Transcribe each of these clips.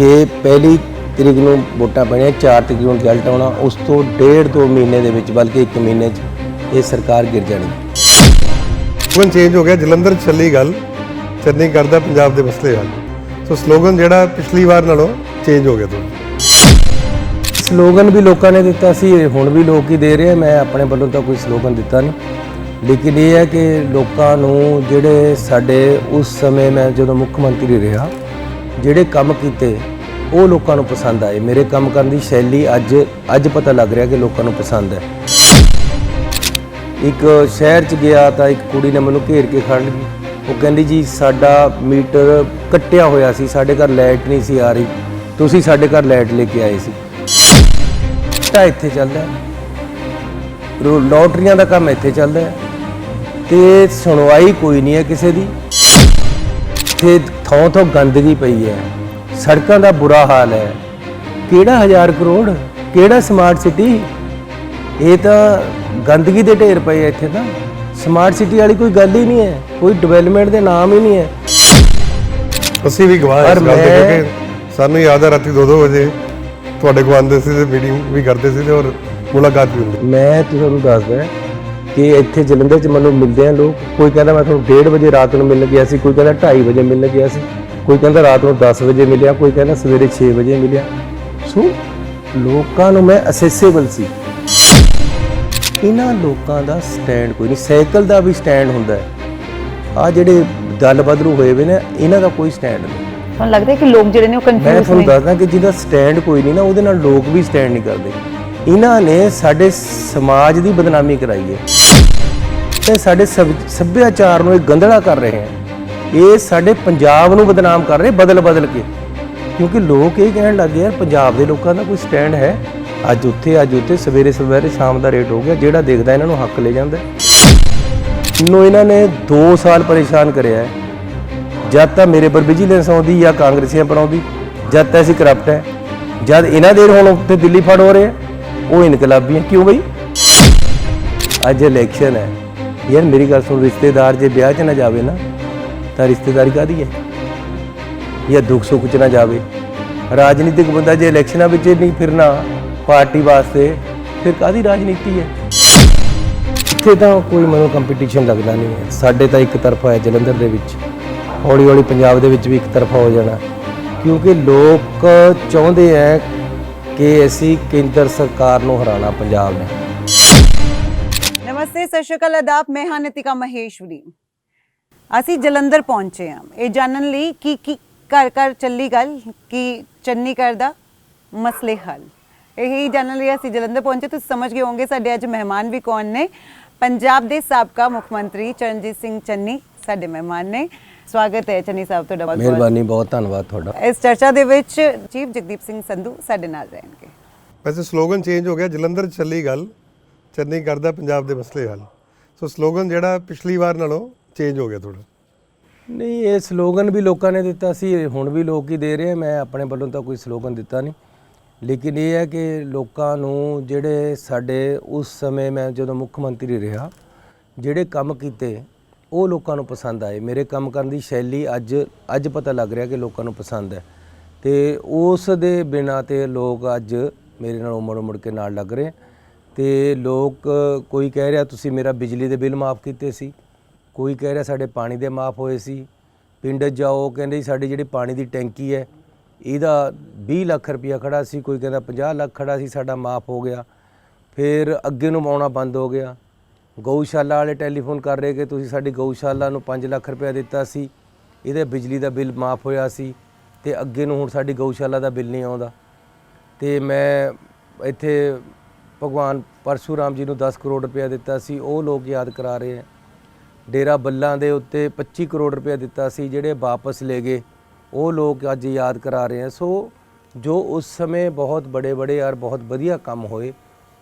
ਕਿ ਪਹਿਲੀ ਤਰੀਕ ਨੂੰ ਵੋਟਾਂ ਪੈਣੀਆਂ 4 ਤਰੀਕ ਨੂੰ ਰਿਜ਼ਲਟ ਆਉਣਾ ਉਸ ਤੋਂ ਡੇਢ ਦੋ ਮਹੀਨੇ ਦੇ ਵਿੱਚ ਬਲਕਿ 1 ਮਹੀਨੇ 'ਚ ਇਹ ਸਰਕਾਰ ਗਿਰ ਜਾਣੀ। ਸਲੋਗਨ ਚੇਂਜ ਹੋ ਗਿਆ ਜਲੰਧਰ ਚੱਲੀ ਗੱਲ ਚੰਨੀ ਕਰਦਾ ਪੰਜਾਬ ਦੇ ਮਸਲੇ ਹੱਲ ਸੋ ਸਲੋਗਨ ਜਿਹੜਾ ਪਿਛਲੀ ਵਾਰ ਨਾਲੋਂ ਚੇਂਜ ਹੋ ਗਿਆ ਥੋੜਾ ਸਲੋਗਨ ਵੀ ਲੋਕਾਂ ਨੇ ਦਿੱਤਾ ਸੀ ਹੁਣ ਵੀ ਲੋਕ ਹੀ ਦੇ ਰਹੇ ਆ ਮੈਂ ਆਪਣੇ ਵੱਲੋਂ ਤਾਂ ਕੋਈ ਸਲੋਗਨ ਦਿੱਤਾ ਨਹੀਂ। ਲੇਕਿਨ ਇਹ ਹੈ ਕਿ ਲੋਕਾਂ ਨੂੰ ਜਿਹੜੇ ਸਾਡੇ ਉਸ ਸਮੇਂ ਮੈਂ ਜਦੋਂ ਮੁੱਖ ਮੰਤਰੀ ਰਿਹਾ ਜਿਹੜੇ ਕੰਮ ਕੀਤੇ, ਉਹ ਲੋਕਾਂ ਨੂੰ ਪਸੰਦ ਆਏ। ਮੇਰੇ ਕੰਮ ਕਰਨ ਦੀ ਸ਼ੈਲੀ ਅੱਜ ਅੱਜ ਪਤਾ ਲੱਗ ਰਿਹਾ ਕਿ ਲੋਕਾਂ ਨੂੰ ਪਸੰਦ ਹੈ। ਇੱਕ ਸ਼ਹਿਰ ਚ ਗਿਆ ਤਾਂ ਇੱਕ ਕੁੜੀ ਨੇ ਮੈਨੂੰ ਘੇਰ ਕੇ ਖੜ ਲਈ। ਉਹ ਕਹਿੰਦੀ, ਜੀ, ਸਾਡਾ ਮੀਟਰ ਕੱਟਿਆ ਹੋਇਆ ਸੀ, ਸਾਡੇ ਘਰ ਲਾਈਟ ਨਹੀਂ ਸੀ ਆ ਰਹੀ। ਤੁਸੀਂ ਸਾਡੇ ਘਰ ਲਾਈਟ ਲੈ ਕੇ ਆਏ ਸੀ। ਤਾਂ ਇੱਥੇ ਚੱਲਦਾ ਲੋਟਰੀਆਂ ਦਾ ਕੰਮ ਇੱਥੇ ਚੱਲਦਾ ਹੈ। ਤੇ ਸੁਣਵਾਈ ਕੋਈ ਨਹੀਂ ਹੈ ਕਿਸੇ ਦੀ। ਤੇ ਥੋਂ ਥੋਂ ਗੰਦਗੀ ਪਈ ਹੈ। ਸੜਕਾਂ ਦਾ ਬੁਰਾ ਹਾਲ ਹੈ। ਕਿਹੜਾ ਹਜ਼ਾਰ ਕਰੋੜ? ਕਿਹੜਾ ਸਮਾਰਟ ਸਿਟੀ ਇਹ ਤਾਂ ਗੰਦਗੀ ਦੇ ਢੇਰ ਪਏ ਇੱਥੇ ਤਾਂ। ਸਮਾਰਟ ਸਿਟੀ ਵਾਲੀ ਕੋਈ ਗੱਲ ਹੀ ਨਹੀਂ ਹੈ। ਕੋਈ ਡਿਵੈਲਪਮੈਂਟ ਦੇ ਨਾਮ ਹੀ ਨਹੀਂ ਹੈ। ਅਸੀਂ ਵੀ ਗਵਾਹ ਹਾਂ ਇਸ ਗੱਲ ਦੇ ਕਿਉਂਕਿ ਸਾਨੂੰ ਯਾਦ ਹੈ ਰਾਤੀ 2-2 ਵਜੇ ਤੁਹਾਡੇ ਕੋਲ ਆਉਂਦੇ ਸੀ ਤੇ ਮੀਟਿੰਗ ਵੀ ਕਰਦੇ ਸੀ ਤੇ ਔਰ ਮੁਲਾਕਾਤ ਵੀ ਹੁੰਦੀ ਮੈਂ ਤੁਹਾਨੂੰ ਦੱਸਦਾ ਕਿ ਇੱਥੇ ਜਲੰਧਰ ਚ ਮੈਨੂੰ ਮਿਲਦੇ ਆ ਲੋਕ। ਕੋਈ ਕਹਿੰਦਾ ਮੈਂ ਤੁਹਾਨੂੰ 1:30 ਵਜੇ ਰਾਤ ਨੂੰ ਮਿਲਣ ਗਿਆ ਸੀ ਕੋਈ ਕਹਿੰਦਾ 2:30 ਵਜੇ ਮਿਲਣ ਗਿਆ ਸੀ ਕੋਈ ਕਹਿੰਦਾ ਰਾਤ ਨੂੰ 10 ਵਜੇ ਮਿਲਿਆ ਕੋਈ ਕਹਿੰਦਾ ਸਵੇਰੇ 6 ਵਜੇ ਮਿਲਿਆ। ਸੋ ਲੋਕਾਂ ਨੂੰ ਮੈਂ ਅਸੈਸੇਬਲ ਸੀ। ਇਹਨਾਂ ਲੋਕਾਂ ਦਾ ਸਟੈਂਡ ਕੋਈ ਨਹੀਂ ਸਾਈਕਲ ਦਾ ਵੀ ਸਟੈਂਡ ਹੁੰਦਾ ਹੈ। ਆ ਜਿਹੜੇ ਦਲ ਬਦਲੂ ਹੋਏ ਵੇ ਨੇ ਇਹਨਾਂ ਦਾ ਕੋਈ ਸਟੈਂਡ ਨਹੀਂ। ਤੁਹਾਨੂੰ ਲੱਗਦਾ ਕਿ ਲੋਕ ਜਿਹੜੇ ਨੇ ਉਹ ਮੈਂ ਕਨਫਿਊਜ਼ ਤੁਹਾਨੂੰ ਨੇ। ਦੱਸਦਾ ਕਿ ਜਿਹਦਾ ਸਟੈਂਡ ਕੋਈ ਨਹੀਂ ਨਾ ਉਹਦੇ ਨਾਲ ਲੋਕ ਵੀ ਸਟੈਂਡ ਨਹੀਂ ਕਰਦੇ। ਇਹਨਾਂ ਨੇ ਸਾਡੇ ਸਮਾਜ ਦੀ ਬਦਨਾਮੀ ਕਰਾਈ ਹੈ। ਤੇ ਸਾਡੇ ਸੱਭ- ਸੱਭਿਆਚਾਰ ਨੂੰ ਇਹ ਗੰਧਲਾ ਕਰ ਰਹੇ ਹੈ। ਇਹ ਸਾਡੇ ਪੰਜਾਬ ਨੂੰ ਬਦਨਾਮ ਕਰ ਰਹੇ ਬਦਲ ਬਦਲ ਕੇ। ਕਿਉਂਕਿ ਲੋਕ ਇਹ ਕਹਿਣ ਲੱਗੇ ਯਾਰ ਪੰਜਾਬ ਦੇ ਲੋਕਾਂ ਦਾ ਕੋਈ ਸਟੈਂਡ ਹੈ। ਅੱਜ ਉੱਥੇ ਅੱਜ ਉੱਥੇ ਸਵੇਰੇ ਸਵੇਰੇ ਸ਼ਾਮ ਦਾ ਰੇਟ ਹੋ ਗਿਆ। ਜਿਹੜਾ ਦੇਖਦਾ ਇਹਨਾਂ ਨੂੰ ਹੱਕ ਲੈ ਜਾਂਦਾ ਨੂੰ ਇਹਨਾਂ ਨੇ 2 ਸਾਲ ਪਰੇਸ਼ਾਨ ਕਰਿਆ ਹੈ। ਜਦ ਤਾਂ ਮੇਰੇ ਪਰ ਵਿਜੀਲੈਂਸ ਆਉਂਦੀ ਜਾਂ ਕਾਂਗਰਸੀਆਂ ਪਰ ਆਉਂਦੀ ਜਦ ਤਾਂ ਅਸੀਂ ਕਰਪਟ ਹੈ। ਜਦ ਇਹਨਾਂ ਦੇ ਹੁਣ ਉੱਤੇ ਦਿੱਲੀ ਫੜ ਹੋ ਰਹੇ ਆ, ਉਹ ਇਨਕਲਾਬੀ ਹੈ। ਕਿਉਂ ਬਈ? ਅੱਜ ਇਲੈਕਸ਼ਨ ਹੈ। ਯਾਰ ਮੇਰੀ ਗੱਲ ਸੁਣ, ਰਿਸ਼ਤੇਦਾਰ ਜੇ ਵਿਆਹ 'ਚ ਨਾ ਜਾਵੇ ਨਾ, ਤਾਂ ਰਿਸ਼ਤੇਦਾਰੀ ਕਾਦੀ ਹੈ? ਜਾਂ ਦੁੱਖ ਸੁੱਖ 'ਚ ਨਾ ਜਾਵੇ। ਰਾਜਨੀਤਿਕ ਬੰਦਾ ਜੇ ਇਲੈਕਸ਼ਨਾਂ ਵਿੱਚ ਨਹੀਂ ਫਿਰਨਾ ਪਾਰਟੀ ਵਾਸਤੇ, ਫਿਰ ਕਾਦੀ ਰਾਜਨੀਤੀ ਹੈ? ਇੱਥੇ ਤਾਂ ਕੋਈ ਮੈਨੂੰ ਕੰਪੀਟੀਸ਼ਨ ਲੱਗਦਾ ਨਹੀਂ ਹੈ। ਸਾਡੇ ਤਾਂ ਇੱਕ ਤਰਫਾ ਹੈ ਜਲੰਧਰ ਦੇ ਵਿੱਚ। ਹੌਲੀ ਹੌਲੀ ਪੰਜਾਬ ਦੇ ਵਿੱਚ ਵੀ ਇੱਕ ਤਰਫਾ ਹੋ ਜਾਣਾ। ਕਿਉਂਕਿ ਲੋਕ ਚਾਹੁੰਦੇ ਹੈ ਕਿ ਅਸੀਂ ਕੇਂਦਰ ਸਰਕਾਰ ਨੂੰ ਹਰਾਣਾ ਪੰਜਾਬ ਨੇ। ਨਮਸਤੇ ਸਤਿ ਸ਼੍ਰੀ ਅਕਾਲ ਆਦਾਬ ਮੈਂ ਹਾਂ ਨਿਤਿਕਾ ਮਹੇਸ਼ਵਰੀ। ਅਸੀਂ ਜਲੰਧਰ ਪਹੁੰਚੇ ਹਾਂ। ਇਹ ਜਾਣਨ ਲਈ ਕਿ ਕੀ ਘਰ ਘਰ ਚੱਲੀ ਗੱਲ ਕਿ ਚੰਨੀ ਕਰਦਾ ਮਸਲੇ ਹੱਲ। ਇਹੀ ਜਾਣਨ ਲਈ ਅਸੀਂ ਜਲੰਧਰ ਪਹੁੰਚੇ। ਤੁਸੀਂ ਸਮਝ ਗਏ ਹੋਵੋਗੇ ਸਾਡੇ ਅੱਜ ਮਹਿਮਾਨ ਵੀ ਕੌਣ ਨੇ? ਪੰਜਾਬ ਦੇ ਸਾਬਕਾ ਮੁੱਖ ਮੰਤਰੀ ਚਰਨਜੀਤ ਸਿੰਘ ਚੰਨੀ ਸਾਡੇ ਮਹਿਮਾਨ ਨੇ। ਸਵਾਗਤ ਹੈ ਚੰਨੀ ਸਾਹਿਬ ਤੁਹਾਡਾ ਬਹੁਤ ਮਿਹਰਬਾਨੀ ਬਹੁਤ ਧੰਨਵਾਦ ਤੁਹਾਡਾ। ਇਸ ਚਰਚਾ ਦੇ ਵਿੱਚ ਚੀਫ ਜਗਦੀਪ ਸਿੰਘ ਸੰਧੂ ਸਾਡੇ ਨਾਲ ਰਹਿਣਗੇ। ਵੈਸੇ ਸਲੋਗਨ ਚੇਂਜ ਹੋ ਗਿਆ ਜਲੰਧਰ ਚੱਲੀ ਗੱਲ। ਚੰਨੀ ਕਰਦਾ ਪੰਜਾਬ ਦੇ ਮਸਲੇ ਹੱਲ। ਸੋ ਸਲੋਗਨ ਜਿਹੜਾ ਪਿਛਲੀ ਵਾਰ ਨਾਲੋਂ ਚੇਂਜ ਹੋ ਗਿਆ ਥੋੜਾ ਨਹੀਂ, ਇਹ ਸਲੋਗਨ ਵੀ ਲੋਕਾਂ ਨੇ ਦਿੱਤਾ ਸੀ ਹੁਣ ਵੀ ਲੋਕ ਹੀ ਦੇ ਰਹੇ ਮੈਂ ਆਪਣੇ ਵੱਲੋਂ ਤਾਂ ਕੋਈ ਸਲੋਗਨ ਦਿੱਤਾ ਨਹੀਂ। ਲੇਕਿਨ ਇਹ ਹੈ ਕਿ ਲੋਕਾਂ ਨੂੰ ਜਿਹੜੇ ਸਾਡੇ ਉਸ ਸਮੇਂ ਮੈਂ ਜਦੋਂ ਮੁੱਖ ਮੰਤਰੀ ਰਿਹਾ, ਜਿਹੜੇ ਕੰਮ ਕੀਤੇ, ਉਹ ਲੋਕਾਂ ਨੂੰ ਪਸੰਦ ਆਏ। ਮੇਰੇ ਕੰਮ ਕਰਨ ਦੀ ਸ਼ੈਲੀ ਅੱਜ ਅੱਜ ਪਤਾ ਲੱਗ ਰਿਹਾ ਕਿ ਲੋਕਾਂ ਨੂੰ ਪਸੰਦ ਹੈ। ਤੇ ਉਸ ਦੇ ਬਿਨਾਂ ਤੇ ਲੋਕ ਅੱਜ ਮੇਰੇ ਨਾਲ ਉਮੜ ਉਮੜ ਕੇ ਨਾਲ ਲੱਗ ਰਹੇ। ਤੇ ਲੋਕ, ਕੋਈ ਕਹਿ ਰਿਹਾ ਤੁਸੀਂ ਮੇਰਾ ਬਿਜਲੀ ਦੇ ਬਿੱਲ ਮਾਫ ਕੀਤੇ ਸੀ, ਕੋਈ ਕਹਿ ਰਿਹਾ ਸਾਡੇ ਪਾਣੀ ਦੇ ਮਾਫ ਹੋਏ ਸੀ, ਪਿੰਡ ਜਾਓ, ਕਹਿੰਦੇ ਜੀ ਸਾਡੀ ਜਿਹੜੀ ਪਾਣੀ ਦੀ ਟੈਂਕੀ ਹੈ, ਇਹਦਾ 20 ਲੱਖ ਰੁਪਇਆ ਖੜਾ ਸੀ, ਕੋਈ ਕਹਿੰਦਾ 50 ਲੱਖ ਖੜਾ ਸੀ, ਸਾਡਾ ਮਾਫ ਹੋ ਗਿਆ। ਫਿਰ ਅੱਗੇ ਨੂੰ ਆਉਣਾ ਬੰਦ ਹੋ ਗਿਆ। ਗਊਸ਼ਾਲਾ ਵਾਲੇ ਟੈਲੀਫੋਨ ਕਰ ਰਹੇ ਕਿ ਤੁਸੀਂ ਸਾਡੀ ਗਊਸ਼ਾਲਾ ਨੂੰ 5 ਲੱਖ ਰੁਪਇਆ ਦਿੱਤਾ ਸੀ, ਇਹਦੇ ਬਿਜਲੀ ਦਾ ਬਿੱਲ ਮਾਫ ਹੋਇਆ ਸੀ ਤੇ ਅੱਗੇ ਨੂੰ ਹੁਣ ਸਾਡੀ ਗਊਸ਼ਾਲਾ ਦਾ ਬਿੱਲ ਨਹੀਂ ਆਉਂਦਾ। ਤੇ ਮੈਂ ਇੱਥੇ ਭਗਵਾਨ ਪਰਸ਼ੂਰਾਮ ਜੀ ਨੂੰ 10 ਕਰੋੜ ਰੁਪਇਆ ਦਿੱਤਾ ਸੀ, ਉਹ ਲੋਕ ਯਾਦ ਕਰਾ ਰਹੇ ਹੈ। ਡੇਰਾ ਬੱਲਾਂ ਦੇ ਉੱਤੇ 25 ਕਰੋੜ ਰੁਪਇਆ ਦਿੱਤਾ ਸੀ, ਜਿਹੜੇ ਵਾਪਸ ਲੈ ਗਏ, ਉਹ ਲੋਕ ਅੱਜ ਯਾਦ ਕਰਾ ਰਹੇ ਹੈ। ਸੋ ਜੋ ਉਸ ਸਮੇਂ ਬਹੁਤ ਬੜੇ ਬੜੇ ਔਰ ਬਹੁਤ ਵਧੀਆ ਕੰਮ ਹੋਏ,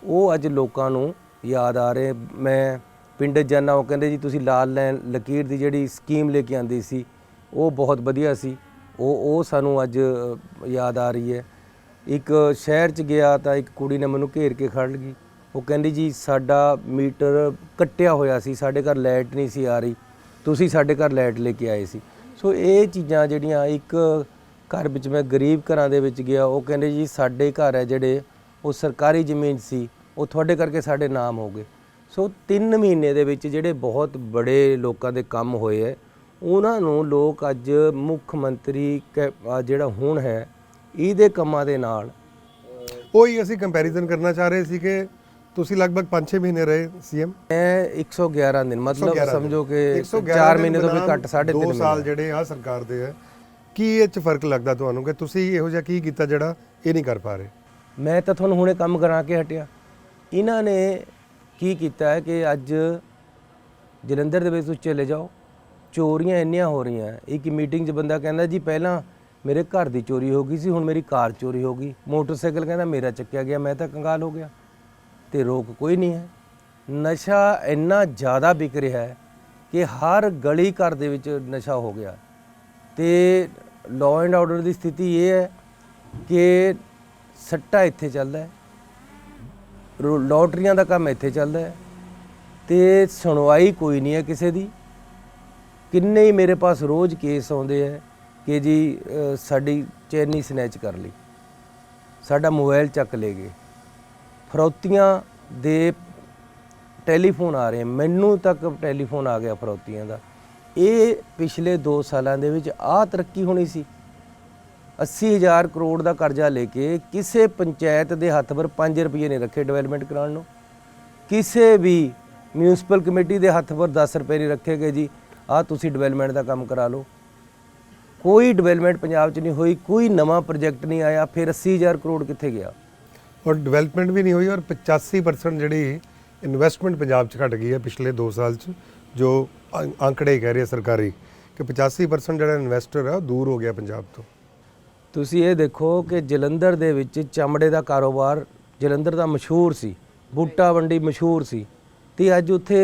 ਉਹ ਅੱਜ ਲੋਕਾਂ ਨੂੰ ਯਾਦ ਆ ਰਹੇ ਮੈਂ ਪਿੰਡ ਜਾਨਾ ਉਹ ਕਹਿੰਦੇ ਜੀ, ਤੁਸੀਂ ਲਾਲ ਲਾਈਨ ਲਕੀਰ ਦੀ ਜਿਹੜੀ ਸਕੀਮ ਲੈ ਕੇ ਆਂਦੀ ਸੀ, ਉਹ ਬਹੁਤ ਵਧੀਆ ਸੀ, ਉਹ ਉਹ ਸਾਨੂੰ ਅੱਜ ਯਾਦ ਆ ਰਹੀ ਹੈ। ਇੱਕ ਸ਼ਹਿਰ ਚ ਗਿਆ ਤਾਂ ਇੱਕ ਕੁੜੀ ਨੇ ਮੈਨੂੰ ਘੇਰ ਕੇ ਖੜ ਲਈ ਉਹ ਕਹਿੰਦੀ, ਜੀ, ਸਾਡਾ ਮੀਟਰ ਕੱਟਿਆ ਹੋਇਆ ਸੀ, ਸਾਡੇ ਘਰ ਲਾਈਟ ਨਹੀਂ ਸੀ ਆ ਰਹੀ। ਤੁਸੀਂ ਸਾਡੇ ਘਰ ਲਾਈਟ ਲੈ ਕੇ ਆਏ ਸੀ। ਸੋ ਇਹ ਚੀਜ਼ਾਂ ਜਿਹੜੀਆਂ ਇੱਕ ਘਰ ਵਿੱਚ ਮੈਂ ਗਰੀਬ ਘਰਾਂ ਦੇ ਵਿੱਚ ਗਿਆ, ਉਹ ਕਹਿੰਦੇ, ਜੀ, ਸਾਡੇ ਘਰ ਹੈ ਜਿਹੜੇ, ਉਹ ਸਰਕਾਰੀ ਜ਼ਮੀਨ ਸੀ, ਉਹ ਤੁਹਾਡੇ ਕਰਕੇ ਸਾਡੇ ਨਾਮ ਹੋ ਗਏ। ਸੋ 3 ਮਹੀਨੇ ਦੇ ਵਿੱਚ ਜਿਹੜੇ ਬਹੁਤ ਬੜੇ ਲੋਕਾਂ ਦੇ ਕੰਮ ਹੋਏ ਹੈ, ਉਹਨਾਂ ਨੂੰ ਲੋਕ ਅੱਜ ਮੁੱਖ ਮੰਤਰੀ ਕੈ- ਜਿਹੜਾ ਹੁਣ ਹੈ ਇਹਦੇ ਕੰਮਾਂ ਦੇ ਨਾਲ। ਉਹੀ ਅਸੀਂ ਕੰਪੈਰੀਜ਼ਨ ਕਰਨਾ ਚਾਹ ਰਹੇ ਸੀ ਕਿ ਤੁਸੀਂ ਲਗਭਗ 5-6 ਮਹੀਨੇ ਰਹੇ ਸੀਐਮ ਮੈਂ 111 ਦਿਨ ਮਤਲਬ ਸਮਝੋ ਕਿ 4 ਮਹੀਨੇ ਤੋਂ ਵੀ ਘੱਟ 3.5 2 ਮਹੀਨੇ। ਸਾਲ ਜਿਹੜੇ ਆ ਸਰਕਾਰ ਦੇ ਹੈ ਕੀ ਇਹ ਚ ਫ਼ਰਕ ਲੱਗਦਾ ਤੁਹਾਨੂੰ ਕਿ ਤੁਸੀਂ ਇਹੋ ਜਿਹਾ ਕੀ ਕੀਤਾ ਜਿਹੜਾ ਇਹ ਨਹੀਂ ਕਰ ਪਾ ਰਹੇ? ਮੈਂ ਤਾਂ ਤੁਹਾਨੂੰ ਹੁਣੇ ਕੰਮ ਕਰਾ ਕੇ ਹਟਿਆ। ਇਹਨਾਂ ਨੇ ਕੀ ਕੀਤਾ ਹੈ ਕਿ ਅੱਜ ਜਲੰਧਰ ਦੇ ਵਿੱਚ ਤੁਸੀਂ ਚਲੇ ਜਾਓ ਚੋਰੀਆਂ ਇੰਨੀਆਂ ਹੋ ਰਹੀਆਂ। ਇੱਕ ਮੀਟਿੰਗ 'ਚ ਬੰਦਾ ਕਹਿੰਦਾ ਜੀ ਪਹਿਲਾਂ ਮੇਰੇ ਘਰ ਦੀ ਚੋਰੀ ਹੋ ਗਈ ਸੀ, ਹੁਣ ਮੇਰੀ ਕਾਰ ਚੋਰੀ ਹੋ ਗਈ। ਮੋਟਰਸਾਈਕਲ ਕਹਿੰਦਾ ਮੇਰਾ ਚੱਕਿਆ ਗਿਆ, ਮੈਂ ਤਾਂ ਕੰਗਾਲ ਹੋ ਗਿਆ। ਤੇ ਰੋਕ ਕੋਈ ਨਹੀਂ ਹੈ। ਨਸ਼ਾ ਇੰਨਾ ਜ਼ਿਆਦਾ ਵਿਕ ਰਿਹਾ ਹੈ ਕਿ ਹਰ ਗਲੀ ਘਰ ਦੇ ਵਿੱਚ ਨਸ਼ਾ ਹੋ ਗਿਆ। ਤੇ ਲਾਅ ਐਂਡ ਆਰਡਰ ਦੀ ਸਥਿਤੀ ਇਹ ਹੈ ਕਿ ਸੱਟਾ ਇੱਥੇ ਚੱਲਦਾ ਹੈ। ਰੋ- ਲੋਟਰੀਆਂ ਦਾ ਕੰਮ ਇੱਥੇ ਚੱਲਦਾ ਹੈ। ਤੇ ਸੁਣਵਾਈ ਕੋਈ ਨਹੀਂ ਹੈ ਕਿਸੇ ਦੀ। ਕਿੰਨੇ ਹੀ ਮੇਰੇ ਪਾਸ ਰੋਜ਼ ਕੇਸ ਆਉਂਦੇ ਹੈ। ਕਿ ਜੀ ਸਾਡੀ ਚੈਨੀ ਸਨੈਚ ਕਰ ਲਈ। ਸਾਡਾ ਮੋਬਾਈਲ ਚੱਕ ਲੈ ਗਏ। ਫਰੌਤੀਆਂ ਦੇ ਟੈਲੀਫੋਨ ਆ ਰਹੇ ਮੈਨੂੰ ਤੱਕ ਟੈਲੀਫੋਨ ਆ ਗਿਆ ਫਰੌਤੀਆਂ ਦਾ। ਇਹ ਪਿਛਲੇ 2 ਸਾਲਾਂ ਦੇ ਵਿੱਚ ਆਹ ਤਰੱਕੀ ਹੋਣੀ ਸੀ। 80000 ਕਰੋੜ ਦਾ ਕਰਜ਼ਾ ਲੈ ਕੇ ਕਿਸੇ ਪੰਚਾਇਤ ਦੇ ਹੱਥ ਪਰ 5 ਰੁਪਏ ਨਹੀਂ ਰੱਖੇ ਡਿਵੈਲਪਮੈਂਟ ਕਰਾਉਣ ਨੂੰ। ਕਿਸੇ ਵੀ ਮਿਊਨਿਸਪਲ ਕਮੇਟੀ ਦੇ ਹੱਥ ਪਰ 10 ਰੁਪਏ ਨਹੀਂ ਰੱਖੇ ਗਏ ਜੀ। ਆਹ ਤੁਸੀਂ ਡਿਵੈਲਪਮੈਂਟ ਦਾ ਕੰਮ ਕਰਾ ਲਓ। ਕੋਈ ਡਿਵੈਲਪਮੈਂਟ ਪੰਜਾਬ 'ਚ ਨਹੀਂ ਹੋਈ ਕੋਈ ਨਵਾਂ ਪ੍ਰੋਜੈਕਟ ਨਹੀਂ ਆਇਆ ਫਿਰ 80000 ਕਰੋੜ ਕਿੱਥੇ ਗਿਆ? ਔਰ ਡਿਵੈਲਪਮੈਂਟ ਵੀ ਨਹੀਂ ਹੋਈ ਔਰ 85% ਜਿਹੜੀ ਇਨਵੈਸਟਮੈਂਟ ਪੰਜਾਬ 'ਚ ਘਟ ਗਈ ਹੈ ਪਿਛਲੇ 2 ਸਾਲ 'ਚ ਜੋ ਆંકੜੇ ਕਹਿ ਰਹੇ ਆ ਸਰਕਾਰੀ ਕਿ 85% ਜਿਹੜਾ ਇਨਵੈਸਟਰ ਹੈ ਉਹ ਦੂਰ ਹੋ ਗਿਆ ਪੰਜਾਬ ਤੋਂ। ਤੁਸੀਂ ਇਹ ਦੇਖੋ ਕਿ ਜਲੰਧਰ ਦੇ ਵਿੱਚ ਚਮੜੇ ਦਾ ਕਾਰੋਬਾਰ ਜਲੰਧਰ ਦਾ ਮਸ਼ਹੂਰ ਸੀ ਬੂਟਾ ਮੰਡੀ ਮਸ਼ਹੂਰ ਸੀ ਤੇ ਅੱਜ ਉੱਥੇ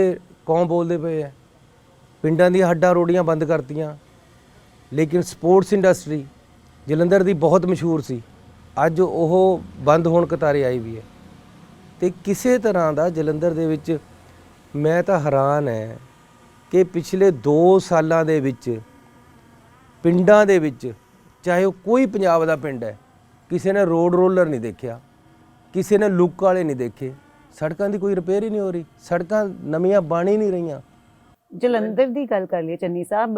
ਕੌਣ ਬੋਲਦੇ ਪਏ ਆ ਪਿੰਡਾਂ ਦੀਆਂ ਹੱਡਾਂ ਰੋੜੀਆਂ ਬੰਦ ਕਰਤੀਆਂ। ਲੇਕਿਨ ਸਪੋਰਟਸ ਇੰਡਸਟਰੀ ਜਲੰਧਰ ਦੀ ਬਹੁਤ ਮਸ਼ਹੂਰ ਸੀ। ਅੱਜ ਉਹ ਬੰਦ ਹੋਣ ਕਤਾਰੇ ਆਈ ਵੀ ਹੈ। ਤੇ ਕਿਸੇ ਤਰ੍ਹਾਂ ਦਾ ਜਲੰਧਰ ਦੇ ਵਿੱਚ ਮੈਂ ਤਾਂ ਹੈਰਾਨ ਹੈ ਕਿ ਪਿਛਲੇ 2 ਸਾਲਾਂ ਦੇ ਵਿੱਚ, ਪਿੰਡਾਂ ਦੇ ਵਿੱਚ, ਚਾਹੇ ਉਹ ਕੋਈ ਪੰਜਾਬ ਦਾ ਪਿੰਡ ਹੈ, ਕਿਸੇ ਨੇ ਰੋਡ ਰੋਲਰ ਨਹੀਂ ਦੇਖਿਆ, ਕਿਸੇ ਨੇ ਲੁੱਕ ਵਾਲੇ ਨਹੀਂ ਦੇਖੇ, ਸੜਕਾਂ ਦੀ ਕੋਈ ਰਿਪੇਅਰ ਹੀ ਨਹੀਂ ਹੋ ਰਹੀ, ਸੜਕਾਂ ਨਵੀਆਂ ਬਣ ਹੀ ਨਹੀਂ ਰਹੀਆਂ। ਜਲੰਧਰ ਦੀ ਗੱਲ ਕਰ ਲਈਏ, ਚੰਨੀ ਸਾਹਿਬ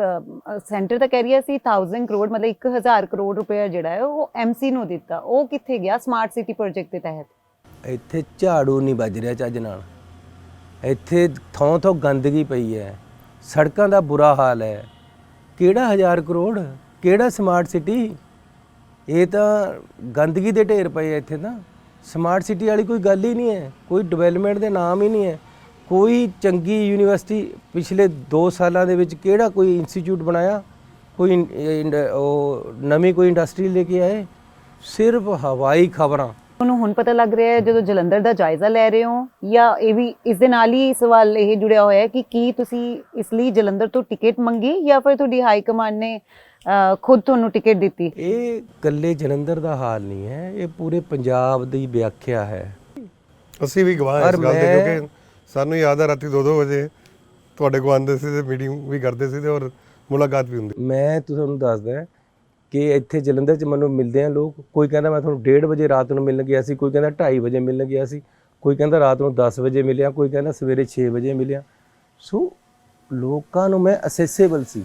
ਸੈਂਟਰ ਤਾਂ ਕਹਿ ਰਿਹਾ ਸੀ 1000 ਕਰੋੜ, ਮਤਲਬ 1000 ਕਰੋੜ ਰੁਪਏ ਜਿਹੜਾ ਹੈ, ਉਹ ਐਮਸੀ ਨੂੰ ਦਿੱਤਾ। ਉਹ ਕਿੱਥੇ ਗਿਆ? ਸਮਾਰਟ ਸਿਟੀ ਪ੍ਰੋਜੈਕਟ ਦੇ ਤਹਿਤ। ਇੱਥੇ ਝਾੜੂ ਨਹੀਂ ਵੱਜ ਰਿਹਾ ਚੱਜ ਨਾਲ। ਇੱਥੇ ਥੋਂ ਥੋਂ ਗੰਦਗੀ ਪਈ ਹੈ। ਸੜਕਾਂ ਦਾ ਬੁਰਾ ਹਾਲ ਹੈ। ਕਿਹੜਾ ਹਜ਼ਾਰ ਕਰੋੜ? ਕਿਹੜਾ ਸਮਾਰਟ ਸਿਟੀ ਇਹ ਤਾਂ ਗੰਦਗੀ ਦੇ ਢੇਰ ਪਏ ਆ ਇੱਥੇ ਤਾਂ। ਸਮਾਰਟ ਸਿਟੀ ਵਾਲੀ ਕੋਈ ਗੱਲ ਹੀ ਨਹੀਂ ਹੈ। ਕੋਈ ਡਿਵੈਲਪਮੈਂਟ ਦੇ ਨਾਮ ਹੀ ਨਹੀਂ ਹੈ। ਕੋਈ ਚੰਗੀ ਯੂਨੀਵਰਸਿਟੀ ਪਿਛਲੇ 2 ਸਾਲਾਂ ਦੇ ਵਿੱਚ ਕਿਹੜਾ ਕੋਈ ਇੰਸਟੀਚਿਊਟ ਬਣਾਇਆ? ਕੋਈ ਉਹ ਨਵੀਂ ਕੋਈ ਇੰਡਸਟਰੀ ਲੈ ਕੇ ਆਏ? ਸਿਰਫ ਹਵਾਈ ਖਬਰਾਂ। ਤੁਹਾਨੂੰ ਹੁਣ ਪਤਾ ਲੱਗ ਰਿਹਾ ਹੈ ਜਦੋਂ ਜਲੰਧਰ ਦਾ ਜਾਇਜ਼ਾ ਲੈ ਰਹੇ ਹੋ ਜਾਂ ਇਹ ਵੀ ਇਸ ਦੇ ਨਾਲ ਹੀ ਸਵਾਲ ਇਹ ਜੁੜਿਆ ਹੋਇਆ ਹੈ ਕਿ ਕੀ ਤੁਸੀਂ ਇਸ ਲਈ ਜਲੰਧਰ ਤੋਂ ਟਿਕਟ ਮੰਗੀ ਜਾਂ ਫਿਰ ਤੁਹਾਡੀ ਹਾਈ ਕਮਾਂਡ ਨੇ ਖੁਦ ਤੁਹਾਨੂੰ ਟਿਕਟ ਦਿੱਤੀ? ਇਹ ਇਕੱਲੇ ਜਲੰਧਰ ਦਾ ਹਾਲ ਨਹੀਂ ਹੈ ਇਹ ਪੂਰੇ ਪੰਜਾਬ ਦੀ ਵਿਆਖਿਆ ਹੈ। ਅਸੀਂ ਵੀ ਗਵਾਹ ਇਸ ਗੱਲ ਦੇ ਕਿਉਂਕਿ ਸਾਨੂੰ ਯਾਦ ਆ ਰਾਤੀ 2-2 ਵਜੇ ਤੁਹਾਡੇ ਕੋਲ ਆਉਂਦੇ ਸੀ ਤੇ ਮੀਟਿੰਗ ਵੀ ਕਰਦੇ ਸੀ ਤੇ ਔਰ ਮੁਲਾਕਾਤ ਵੀ ਹੁੰਦੀ ਮੈਂ ਤੁਹਾਨੂੰ ਦੱਸਦਾ ਕਿ ਇੱਥੇ ਜਲੰਧਰ 'ਚ ਮੈਨੂੰ ਮਿਲਦੇ ਆ ਲੋਕ। ਕੋਈ ਕਹਿੰਦਾ ਮੈਂ ਤੁਹਾਨੂੰ 1:30 ਵਜੇ ਰਾਤ ਨੂੰ ਮਿਲਣ ਗਿਆ ਸੀ, ਕੋਈ ਕਹਿੰਦਾ 2:30 ਵਜੇ ਮਿਲਣ ਗਿਆ ਸੀ, ਕੋਈ ਕਹਿੰਦਾ ਰਾਤ ਨੂੰ 10 ਵਜੇ ਮਿਲਿਆ, ਕੋਈ ਕਹਿੰਦਾ ਸਵੇਰੇ 6 ਵਜੇ ਮਿਲਿਆ। ਸੋ ਲੋਕਾਂ ਨੂੰ ਮੈਂ ਅਸੈਸੇਬਲ ਸੀ।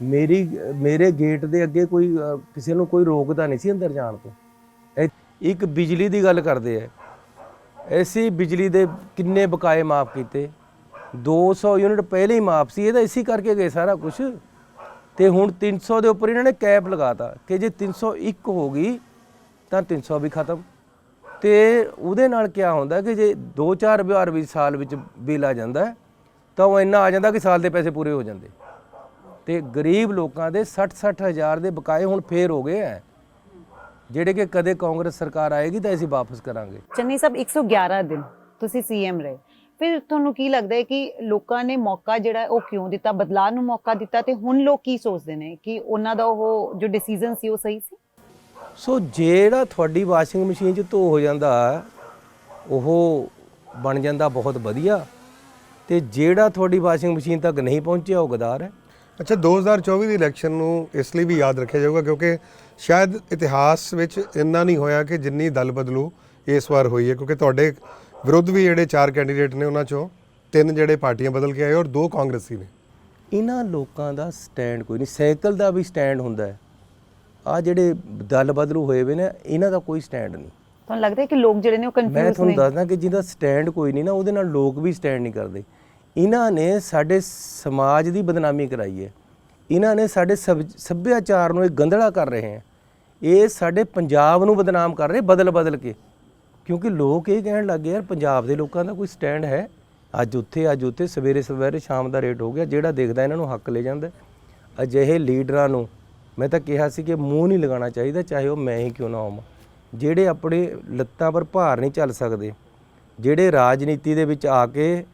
ਮੇਰੀ, ਮੇਰੇ ਗੇਟ ਦੇ ਅੱਗੇ ਕੋਈ ਕਿਸੇ ਨੂੰ ਕੋਈ ਰੋਕਦਾ ਨਹੀਂ ਸੀ ਅੰਦਰ ਜਾਣ ਤੋਂ। ਇੱਕ ਬਿਜਲੀ ਦੀ ਗੱਲ ਕਰਦੇ ਆ। ਐਸੀ ਬਿਜਲੀ ਦੇ ਕਿੰਨੇ ਬਕਾਏ ਮਾਫ ਕੀਤੇ? 200 ਯੂਨਿਟ ਪਹਿਲੇ ਹੀ ਮਾਫ ਸੀ, ਇਹ ਤਾਂ ਇਸੇ ਕਰਕੇ ਗਏ ਸਾਰਾ ਕੁਝ ਤੇ ਹੁਣ 300 ਦੇ ਉੱਪਰ ਇਹਨਾਂ ਨੇ ਕੈਪ ਲਗਾਤਾ ਕਿ ਜੇ 301 ਹੋ ਗਈ, ਤਾਂ 300 ਵੀ ਖਤਮ। ਤੇ ਉਹਦੇ ਨਾਲ ਕੀ ਹੁੰਦਾ ਕਿ ਜੇ 2-4 ਹਜ਼ਾਰ ਵੀ ਸਾਲ ਵਿੱਚ ਬਿੱਲ ਆ ਜਾਂਦਾ, ਤਾਂ ਉਹ ਇੰਨਾ ਆ ਜਾਂਦਾ ਕਿ ਸਾਲ ਦੇ ਪੈਸੇ ਪੂਰੇ ਹੋ ਜਾਂਦੇ। ਤੇ ਗਰੀਬ ਲੋਕਾਂ ਦੇ 60-60 ਹਜ਼ਾਰ ਦੇ ਬਕਾਏ ਹੁਣ ਫੇਰ ਹੋ ਗਏ ਐ। ਜਿਹੜੇ ਕਿ ਕਦੇ ਕਾਂਗਰਸ ਸਰਕਾਰ ਆਏਗੀ ਤਾਂ ਅਸੀਂ ਵਾਪਸ ਕਰਾਂਗੇ। ਚੰਨੀ ਸਾਹਿਬ 111 ਦਿਨ ਤੁਸੀਂ ਸੀਐਮ ਰਹੇ। ਫਿਰ ਤੁਹਾਨੂੰ ਕੀ ਲੱਗਦਾ ਹੈ ਕਿ ਲੋਕਾਂ ਨੇ ਮੌਕਾ ਜਿਹੜਾ ਉਹ ਕਿਉਂ ਦਿੱਤਾ? ਬਦਲਾਅ ਨੂੰ ਮੌਕਾ ਦਿੱਤਾ ਤੇ ਹੁਣ ਲੋਕ ਕੀ ਸੋਚਦੇ ਨੇ ਕਿ ਉਹਨਾਂ ਦਾ ਉਹ ਜੋ ਡਿਸੀਜਨ ਸੀ ਉਹ ਸਹੀ ਸੀ? ਸੋ ਜਿਹੜਾ ਤੁਹਾਡੀ ਵਾਸ਼ਿੰਗ ਮਸ਼ੀਨ 'ਚ ਧੋ ਹੋ ਜਾਂਦਾ ਉਹ ਬਣ ਜਾਂਦਾ ਬਹੁਤ ਵਧੀਆ। ਤੇ ਜਿਹੜਾ ਤੁਹਾਡੀ ਵਾਸ਼ਿੰਗ ਮਸ਼ੀਨ ਤੱਕ ਨਹੀਂ ਪਹੁੰਚਿਆ ਉਹ ਗਦਾਰ ਹੈ। ਅੱਛਾ 2024 ਦੀ ਇਲੈਕਸ਼ਨ ਨੂੰ ਇਸ ਲਈ ਵੀ ਯਾਦ ਰੱਖਿਆ ਜਾਊਗਾ ਕਿਉਂਕਿ ਸ਼ਾਇਦ ਇਤਿਹਾਸ ਵਿੱਚ ਇੰਨਾ ਨਹੀਂ ਹੋਇਆ ਕਿ ਜਿੰਨੀ ਦਲ ਬਦਲੂ ਇਸ ਵਾਰ ਹੋਈ ਹੈ ਕਿਉਂਕਿ ਤੁਹਾਡੇ ਵਿਰੁੱਧ ਵੀ ਜਿਹੜੇ ਚਾਰ ਕੈਂਡੀਡੇਟ ਨੇ ਉਹਨਾਂ ਚੋਂ ਤਿੰਨ ਜਿਹੜੇ ਪਾਰਟੀਆਂ ਬਦਲ ਕੇ ਆਏ ਔਰ ਦੋ ਕਾਂਗਰਸੀ ਨੇ। ਇਹਨਾਂ ਲੋਕਾਂ ਦਾ ਸਟੈਂਡ ਕੋਈ ਨਹੀਂ ਸਾਈਕਲ ਦਾ ਵੀ ਸਟੈਂਡ ਹੁੰਦਾ ਹੈ। ਆ ਜਿਹੜੇ ਦਲ ਬਦਲੂ ਹੋਏ ਵੇ ਨੇ ਇਹਨਾਂ ਦਾ ਕੋਈ ਸਟੈਂਡ ਨਹੀਂ। ਤੁਹਾਨੂੰ ਲੱਗਦਾ ਹੈ ਕਿ ਲੋਕ ਜਿਹੜੇ ਨੇ ਉਹ ਮੈਂ ਕਨਫਿਊਜ਼ ਤੁਹਾਨੂੰ ਨੇ? ਦੱਸਦਾ ਕਿ ਜਿਹਦਾ ਸਟੈਂਡ ਕੋਈ ਨਹੀਂ ਨਾ ਉਹਦੇ ਨਾਲ ਲੋਕ ਵੀ ਸਟੈਂਡ ਨਹੀਂ ਕਰਦੇ। ਇਹਨਾਂ ਨੇ ਸਾਡੇ ਸਮਾਜ ਦੀ ਬਦਨਾਮੀ ਕਰਾਈ ਹੈ। ਇਹਨਾਂ ਨੇ ਸਾਡੇ ਸੱਭ- ਸੱਭਿਆਚਾਰ ਨੂੰ ਇਹ ਗੰਧਲਾ ਕਰ ਰਹੇ ਹੈ। ਇਹ ਸਾਡੇ ਪੰਜਾਬ ਨੂੰ ਬਦਨਾਮ ਕਰ ਰਹੇ, ਬਦਲ ਬਦਲ ਕੇ। ਕਿਉਂਕਿ ਲੋਕ ਇਹ ਕਹਿਣ ਲੱਗੇ ਯਾਰ, ਪੰਜਾਬ ਦੇ ਲੋਕਾਂ ਦਾ ਕੋਈ ਸਟੈਂਡ ਹੈ? ਅੱਜ ਉੱਥੇ ਅੱਜ ਉੱਥੇ, ਸਵੇਰੇ ਸਵੇਰੇ ਸ਼ਾਮ ਦਾ ਰੇਟ ਹੋ ਗਿਆ। ਜਿਹੜਾ ਦੇਖਦਾ ਇਹਨਾਂ ਨੂੰ ਹੱਕ ਲੈ ਜਾਂਦਾ ਅਜਿਹੇ ਲੀਡਰਾਂ ਨੂੰ ਮੈਂ ਤਾਂ ਕਿਹਾ ਸੀ ਕਿ ਮੂੰਹ ਨਹੀਂ ਲਗਾਉਣਾ ਚਾਹੀਦਾ, ਚਾਹੇ ਉਹ ਮੈਂ ਹੀ ਕਿਉਂ ਨਾ ਹੋਵਾਂ। ਜਿਹੜੇ ਆਪਣੇ ਲੱਤਾਂ ਪਰ ਭਾਰ ਨਹੀਂ ਚੱਲ ਸਕਦੇ, ਜਿਹੜੇ ਰਾਜਨੀਤੀ ਦੇ ਵਿੱਚ ਆ ਕੇ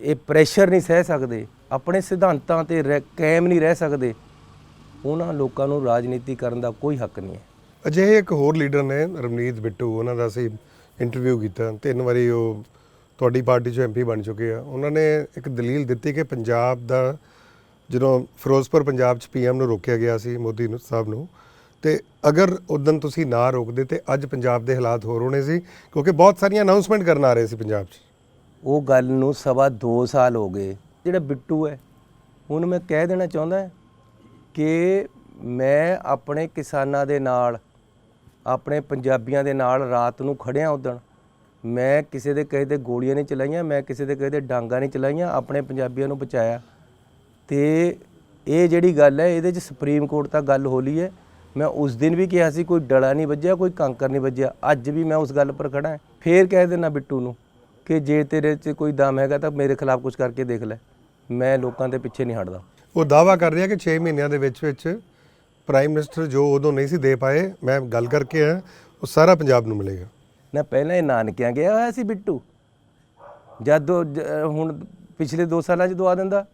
ਇਹ ਪ੍ਰੈਸ਼ਰ ਨਹੀਂ ਸਹਿ ਸਕਦੇ, ਆਪਣੇ ਸਿਧਾਂਤਾਂ ਤੇ ਰਹਿ- ਕਾਇਮ ਨਹੀਂ ਰਹਿ ਸਕਦੇ ਉਹਨਾਂ ਲੋਕਾਂ ਨੂੰ ਰਾਜਨੀਤੀ ਕਰਨ ਦਾ ਕੋਈ ਹੱਕ ਨਹੀਂ ਹੈ। ਅਜਿਹੇ ਇੱਕ ਹੋਰ ਲੀਡਰ ਨੇ ਰਵਨੀਤ ਬਿੱਟੂ ਉਹਨਾਂ ਦਾ ਅਸੀਂ ਇੰਟਰਵਿਊ ਕੀਤਾ। ਤਿੰਨ ਵਾਰੀ ਉਹ ਤੁਹਾਡੀ ਪਾਰਟੀ 'ਚੋਂ ਐਮਪੀ ਬਣ ਚੁੱਕੇ ਆ। ਉਹਨਾਂ ਨੇ ਇੱਕ ਦਲੀਲ ਦਿੱਤੀ ਕਿ ਪੰਜਾਬ ਦਾ ਜਦੋਂ ਫਿਰੋਜ਼ਪੁਰ ਪੰਜਾਬ 'ਚ ਪੀਐਮ ਨੂੰ ਰੋਕਿਆ ਗਿਆ ਸੀ ਮੋਦੀ ਨੂੰ ਸਾਹਿਬ ਨੂੰ ਤੇ ਅਗਰ ਉਦੋਂ ਤੁਸੀਂ ਨਾ ਰੋਕਦੇ ਤੇ ਅੱਜ ਪੰਜਾਬ ਦੇ ਹਾਲਾਤ ਹੋਰ ਹੋਣੇ ਸੀ ਕਿਉਂਕਿ ਬਹੁਤ ਸਾਰੀਆਂ ਅਨਾਉਂਸਮੈਂਟ ਕਰਨ ਆ ਰਹੇ ਸੀ ਪੰਜਾਬ 'ਚ। ਉਹ ਗੱਲ ਨੂੰ ਸਵਾ 2 ਸਾਲ ਹੋ ਗਏ। ਜਿਹੜਾ ਬਿੱਟੂ ਹੈ ਉਹਨੂੰ ਮੈਂ ਕਹਿ ਦੇਣਾ ਚਾਹੁੰਦਾ ਕਿ ਮੈਂ ਆਪਣੇ ਕਿਸਾਨਾਂ ਦੇ ਨਾਲ, ਆਪਣੇ ਪੰਜਾਬੀਆਂ ਦੇ ਨਾਲ ਰਾਤ ਨੂੰ ਖੜਿਆ ਉਦਣ। ਮੈਂ ਕਿਸੇ ਦੇ ਕਹੇ ਤੇ ਗੋਲੀਆਂ ਨਹੀਂ ਚਲਾਈਆਂ, ਮੈਂ ਕਿਸੇ ਦੇ ਕਹੇ ਤੇ ਡਾਂਗਾ ਨਹੀਂ ਚਲਾਈਆਂ, ਆਪਣੇ ਪੰਜਾਬੀਆਂ ਨੂੰ ਬਚਾਇਆ। ਤੇ ਇਹ ਜਿਹੜੀ ਗੱਲ ਹੈ, ਇਹਦੇ 'ਚ ਸੁਪਰੀਮ ਕੋਰਟ ਤੱਕ ਗੱਲ ਹੋਲੀ ਹੈ। ਮੈਂ ਉਸ ਦਿਨ ਵੀ ਕਿਹਾ ਸੀ, ਕੋਈ ਡਲਾ ਨਹੀਂ ਵੱਜਿਆ, ਕੋਈ ਕੰਕਰ ਨਹੀਂ ਵੱਜਿਆ। ਅੱਜ ਵੀ ਮੈਂ ਉਸ ਗੱਲ ਪਰ ਖੜਾ ਹਾਂ। ਫੇਰ ਕਹਿ ਦੇਣਾ ਬਿੱਟੂ ਨੂੰ ਕਿ ਜੇ ਤੇਰੇ 'ਚ ਕੋਈ ਦਮ ਹੈਗਾ ਤਾਂ ਮੇਰੇ ਖਿਲਾਫ ਕੁਝ ਕਰਕੇ ਦੇਖ ਲੈ। ਮੈਂ ਲੋਕਾਂ ਦੇ ਪਿੱਛੇ ਨਹੀਂ ਹਟਦਾ। ਉਹ ਦਾਵਾ ਕਰ ਰਿਹਾ ਕਿ 6 ਮਹੀਨਿਆਂ ਦੇ ਵਿੱਚ ਵਿੱਚ ਪ੍ਰਾਈਮ ਮਿਨਿਸਟਰ ਜੋ ਉਦੋਂ ਨਹੀਂ ਸੀ ਦੇ ਪਾਏ, ਮੈਂ ਗੱਲ ਕਰਕੇ ਆ ਉਹ ਸਾਰਾ ਪੰਜਾਬ ਨੂੰ ਮਿਲੇਗਾ। ਨਾ, ਪਹਿਲਾਂ ਇਹ ਨਾਨਕਿਆਂ ਗਿਆ ਹੋਇਆ ਸੀ ਬਿੱਟੂ। ਜਦ ਹੁਣ ਪਿਛਲੇ 2 ਸਾਲਾਂ 'ਚ ਦਵਾ ਦਿੰਦਾ,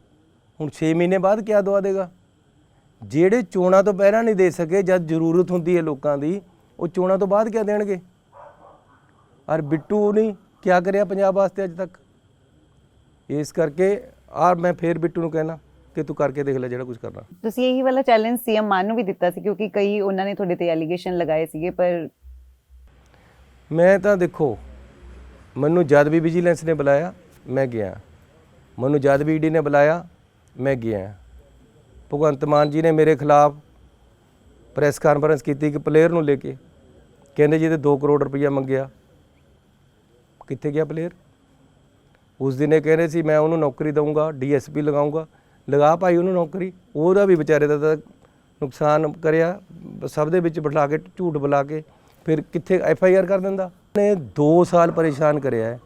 ਹੁਣ 6 ਮਹੀਨੇ ਬਾਅਦ ਕਿਆ ਦਵਾ ਦੇਗਾ? ਜਿਹੜੇ ਚੋਣਾਂ ਤੋਂ ਪਹਿਲਾਂ ਨਹੀਂ ਦੇ ਸਕੇ, ਜਦ ਜ਼ਰੂਰਤ ਹੁੰਦੀ ਹੈ ਲੋਕਾਂ ਦੀ, ਉਹ ਚੋਣਾਂ ਤੋਂ ਬਾਅਦ ਕਿਆ ਦੇਣਗੇ? ਔਰ ਬਿੱਟੂ ਨਹੀਂ ਕਿਆ ਕਰਿਆ ਪੰਜਾਬ ਵਾਸਤੇ ਅੱਜ ਤੱਕ? ਇਸ ਕਰਕੇ ਆ ਮੈਂ ਫੇਰ ਬਿੱਟੂ ਨੂੰ ਕਹਿਣਾ। ਕਿ ਤੂੰ ਕਰਕੇ ਦੇਖ ਲੈ ਜਿਹੜਾ ਕੁਝ ਕਰਨਾ। ਤੁਸੀਂ ਇਹੀ ਵਾਲਾ ਚੈਲੰਜ ਸੀਐਮ ਮਾਨ ਨੂੰ ਵੀ ਦਿੱਤਾ ਸੀ ਕਿਉਂਕਿ ਕਈ ਉਹਨਾਂ ਨੇ ਤੁਹਾਡੇ ਤੇ ਐਲੀਗੇਸ਼ਨ ਲਗਾਏ ਸੀਗੇ ਪਰ ਮੈਂ ਤਾਂ ਦੇਖੋ ਮੈਨੂੰ ਜਦ ਵੀ ਵਿਜੀਲੈਂਸ ਨੇ ਬੁਲਾਇਆ ਮੈਂ ਗਿਆ। ਮੈਨੂੰ ਜਦ ਵੀ ਈਡੀ ਨੇ ਬੁਲਾਇਆ ਮੈਂ ਗਿਆ। ਭਗਵੰਤ ਮਾਨ ਜੀ ਨੇ ਮੇਰੇ ਖਿਲਾਫ ਪ੍ਰੈਸ ਕਾਨਫਰੰਸ ਕੀਤੀ ਕਿ ਪਲੇਅਰ ਨੂੰ ਲੈ ਕੇ। ਕਹਿੰਦੇ ਜੀ ਤੇ 2 ਕਰੋੜ ਰੁਪਈਆ ਮੰਗਿਆ। ਕਿੱਥੇ ਗਿਆ ਪਲੇਅਰ ਉਸ ਦਿਨ ਇਹ ਕਹਿ ਰਹੇ ਸੀ ਮੈਂ ਉਹਨੂੰ ਨੌਕਰੀ ਦਊਂਗਾ ਡੀਐਸਪੀ ਲਗਾਊਂਗਾ। ਲਗਾ ਭਾਈ ਉਹਨੂੰ ਨੌਕਰੀ ਉਹਦਾ ਵੀ ਵਿਚਾਰੇ ਦਾ ਤਾਂ ਨੁਕਸਾਨ ਕਰਿਆ ਸਭ ਦੇ ਵਿੱਚ ਬਿਠਾ ਕੇ ਝੂਠ ਬੁਲਾ ਕੇ ਫਿਰ ਕਿੱਥੇ ਐਫ ਆਈ ਆਰ ਕਰ ਦਿੰਦਾ? ਨੇ 2 ਸਾਲ ਪਰੇਸ਼ਾਨ ਕਰਿਆ ਹੈ।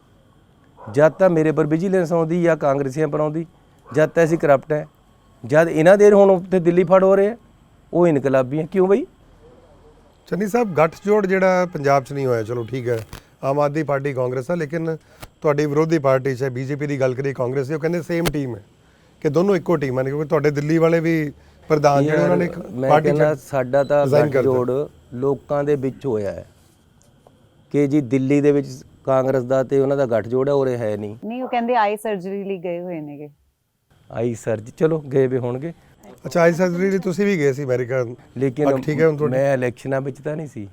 ਜਦ ਤਾਂ ਮੇਰੇ ਪਰ ਵਿਜੀਲੈਂਸ ਆਉਂਦੀ ਜਾਂ ਕਾਂਗਰਸੀਆਂ ਪਰ ਆਉਂਦੀ ਜਦ ਤਾਂ ਅਸੀਂ ਕਰਪਟ ਹੈ। ਜਦ ਇਹਨਾਂ ਦੇ ਹੁਣ ਉੱਥੇ ਦਿੱਲੀ ਫੜ ਹੋ ਰਹੇ ਆ, ਉਹ ਇਨਕਲਾਬੀ ਹੈ। ਕਿਉਂ ਬਈ? ਚੰਨੀ ਸਾਹਿਬ ਗੱਠਜੋੜ ਜਿਹੜਾ ਪੰਜਾਬ 'ਚ ਨਹੀਂ ਹੋਇਆ ਚਲੋ ਠੀਕ ਹੈ ਆਮ ਆਦਮੀ ਪਾਰਟੀ ਕਾਂਗਰਸ ਆ ਲੇਕਿਨ ਤੁਹਾਡੀ ਵਿਰੋਧੀ ਪਾਰਟੀ ਚਾਹੇ ਬੀਜੇਪੀ ਦੀ ਗੱਲ ਕਰੀ ਕਾਂਗਰਸ ਦੀ ਉਹ ਕਹਿੰਦੇ ਸੇਮ ਟੀਮ ਹੈ। ਕਿ ਦੋਨੋਂ ਇੱਕੋ ਟੀਮ ਹਨ ਕਿਉਂਕਿ ਤੁਹਾਡੇ ਦਿੱਲੀ ਵਾਲੇ ਵੀ ਪ੍ਰਧਾਨ ਜਿਹੜੇ ਉਹਨਾਂ ਨੇ ਇੱਕ ਮੈਂ ਪਾਰਟੀ ਕਹਿੰਦਾ ਸਾਡਾ ਤਾਂ ਜੋੜ ਲੋਕਾਂ ਦੇ ਵਿੱਚ ਹੋਇਆ ਹੈ। ਕਿ ਜੀ ਦਿੱਲੀ ਦੇ ਵਿੱਚ ਕਾਂਗਰਸ ਦਾ ਤੇ ਉਹਨਾਂ ਦਾ ਗੱਠਜੋੜ ਹੈ ਉਰੇ ਹੈ ਨਹੀਂ। ਨਹੀਂ ਉਹ ਕਹਿੰਦੇ ਆਈ ਸਰਜਰੀ ਲਈ ਗਏ ਹੋਏ ਨੇਗੇ। ਆਈ ਸਰਜ ਚਲੋ ਗਏ ਵੀ ਹੋਣਗੇ। ਅੱਛਾ ਆਈ ਸਰਜਰੀ ਲਈ ਤੁਸੀਂ ਵੀ ਗਏ ਸੀ ਅਮਰੀਕਾ। ਲੇਕਿਨ ਠੀਕ ਹੈ ਹੁਣ ਤੁਹਾਡੀ ਮੈਂ ਇਲੈਕਸ਼ਨਾਂ ਵਿੱਚ ਤਾਂ ਨਹੀਂ ਸੀ।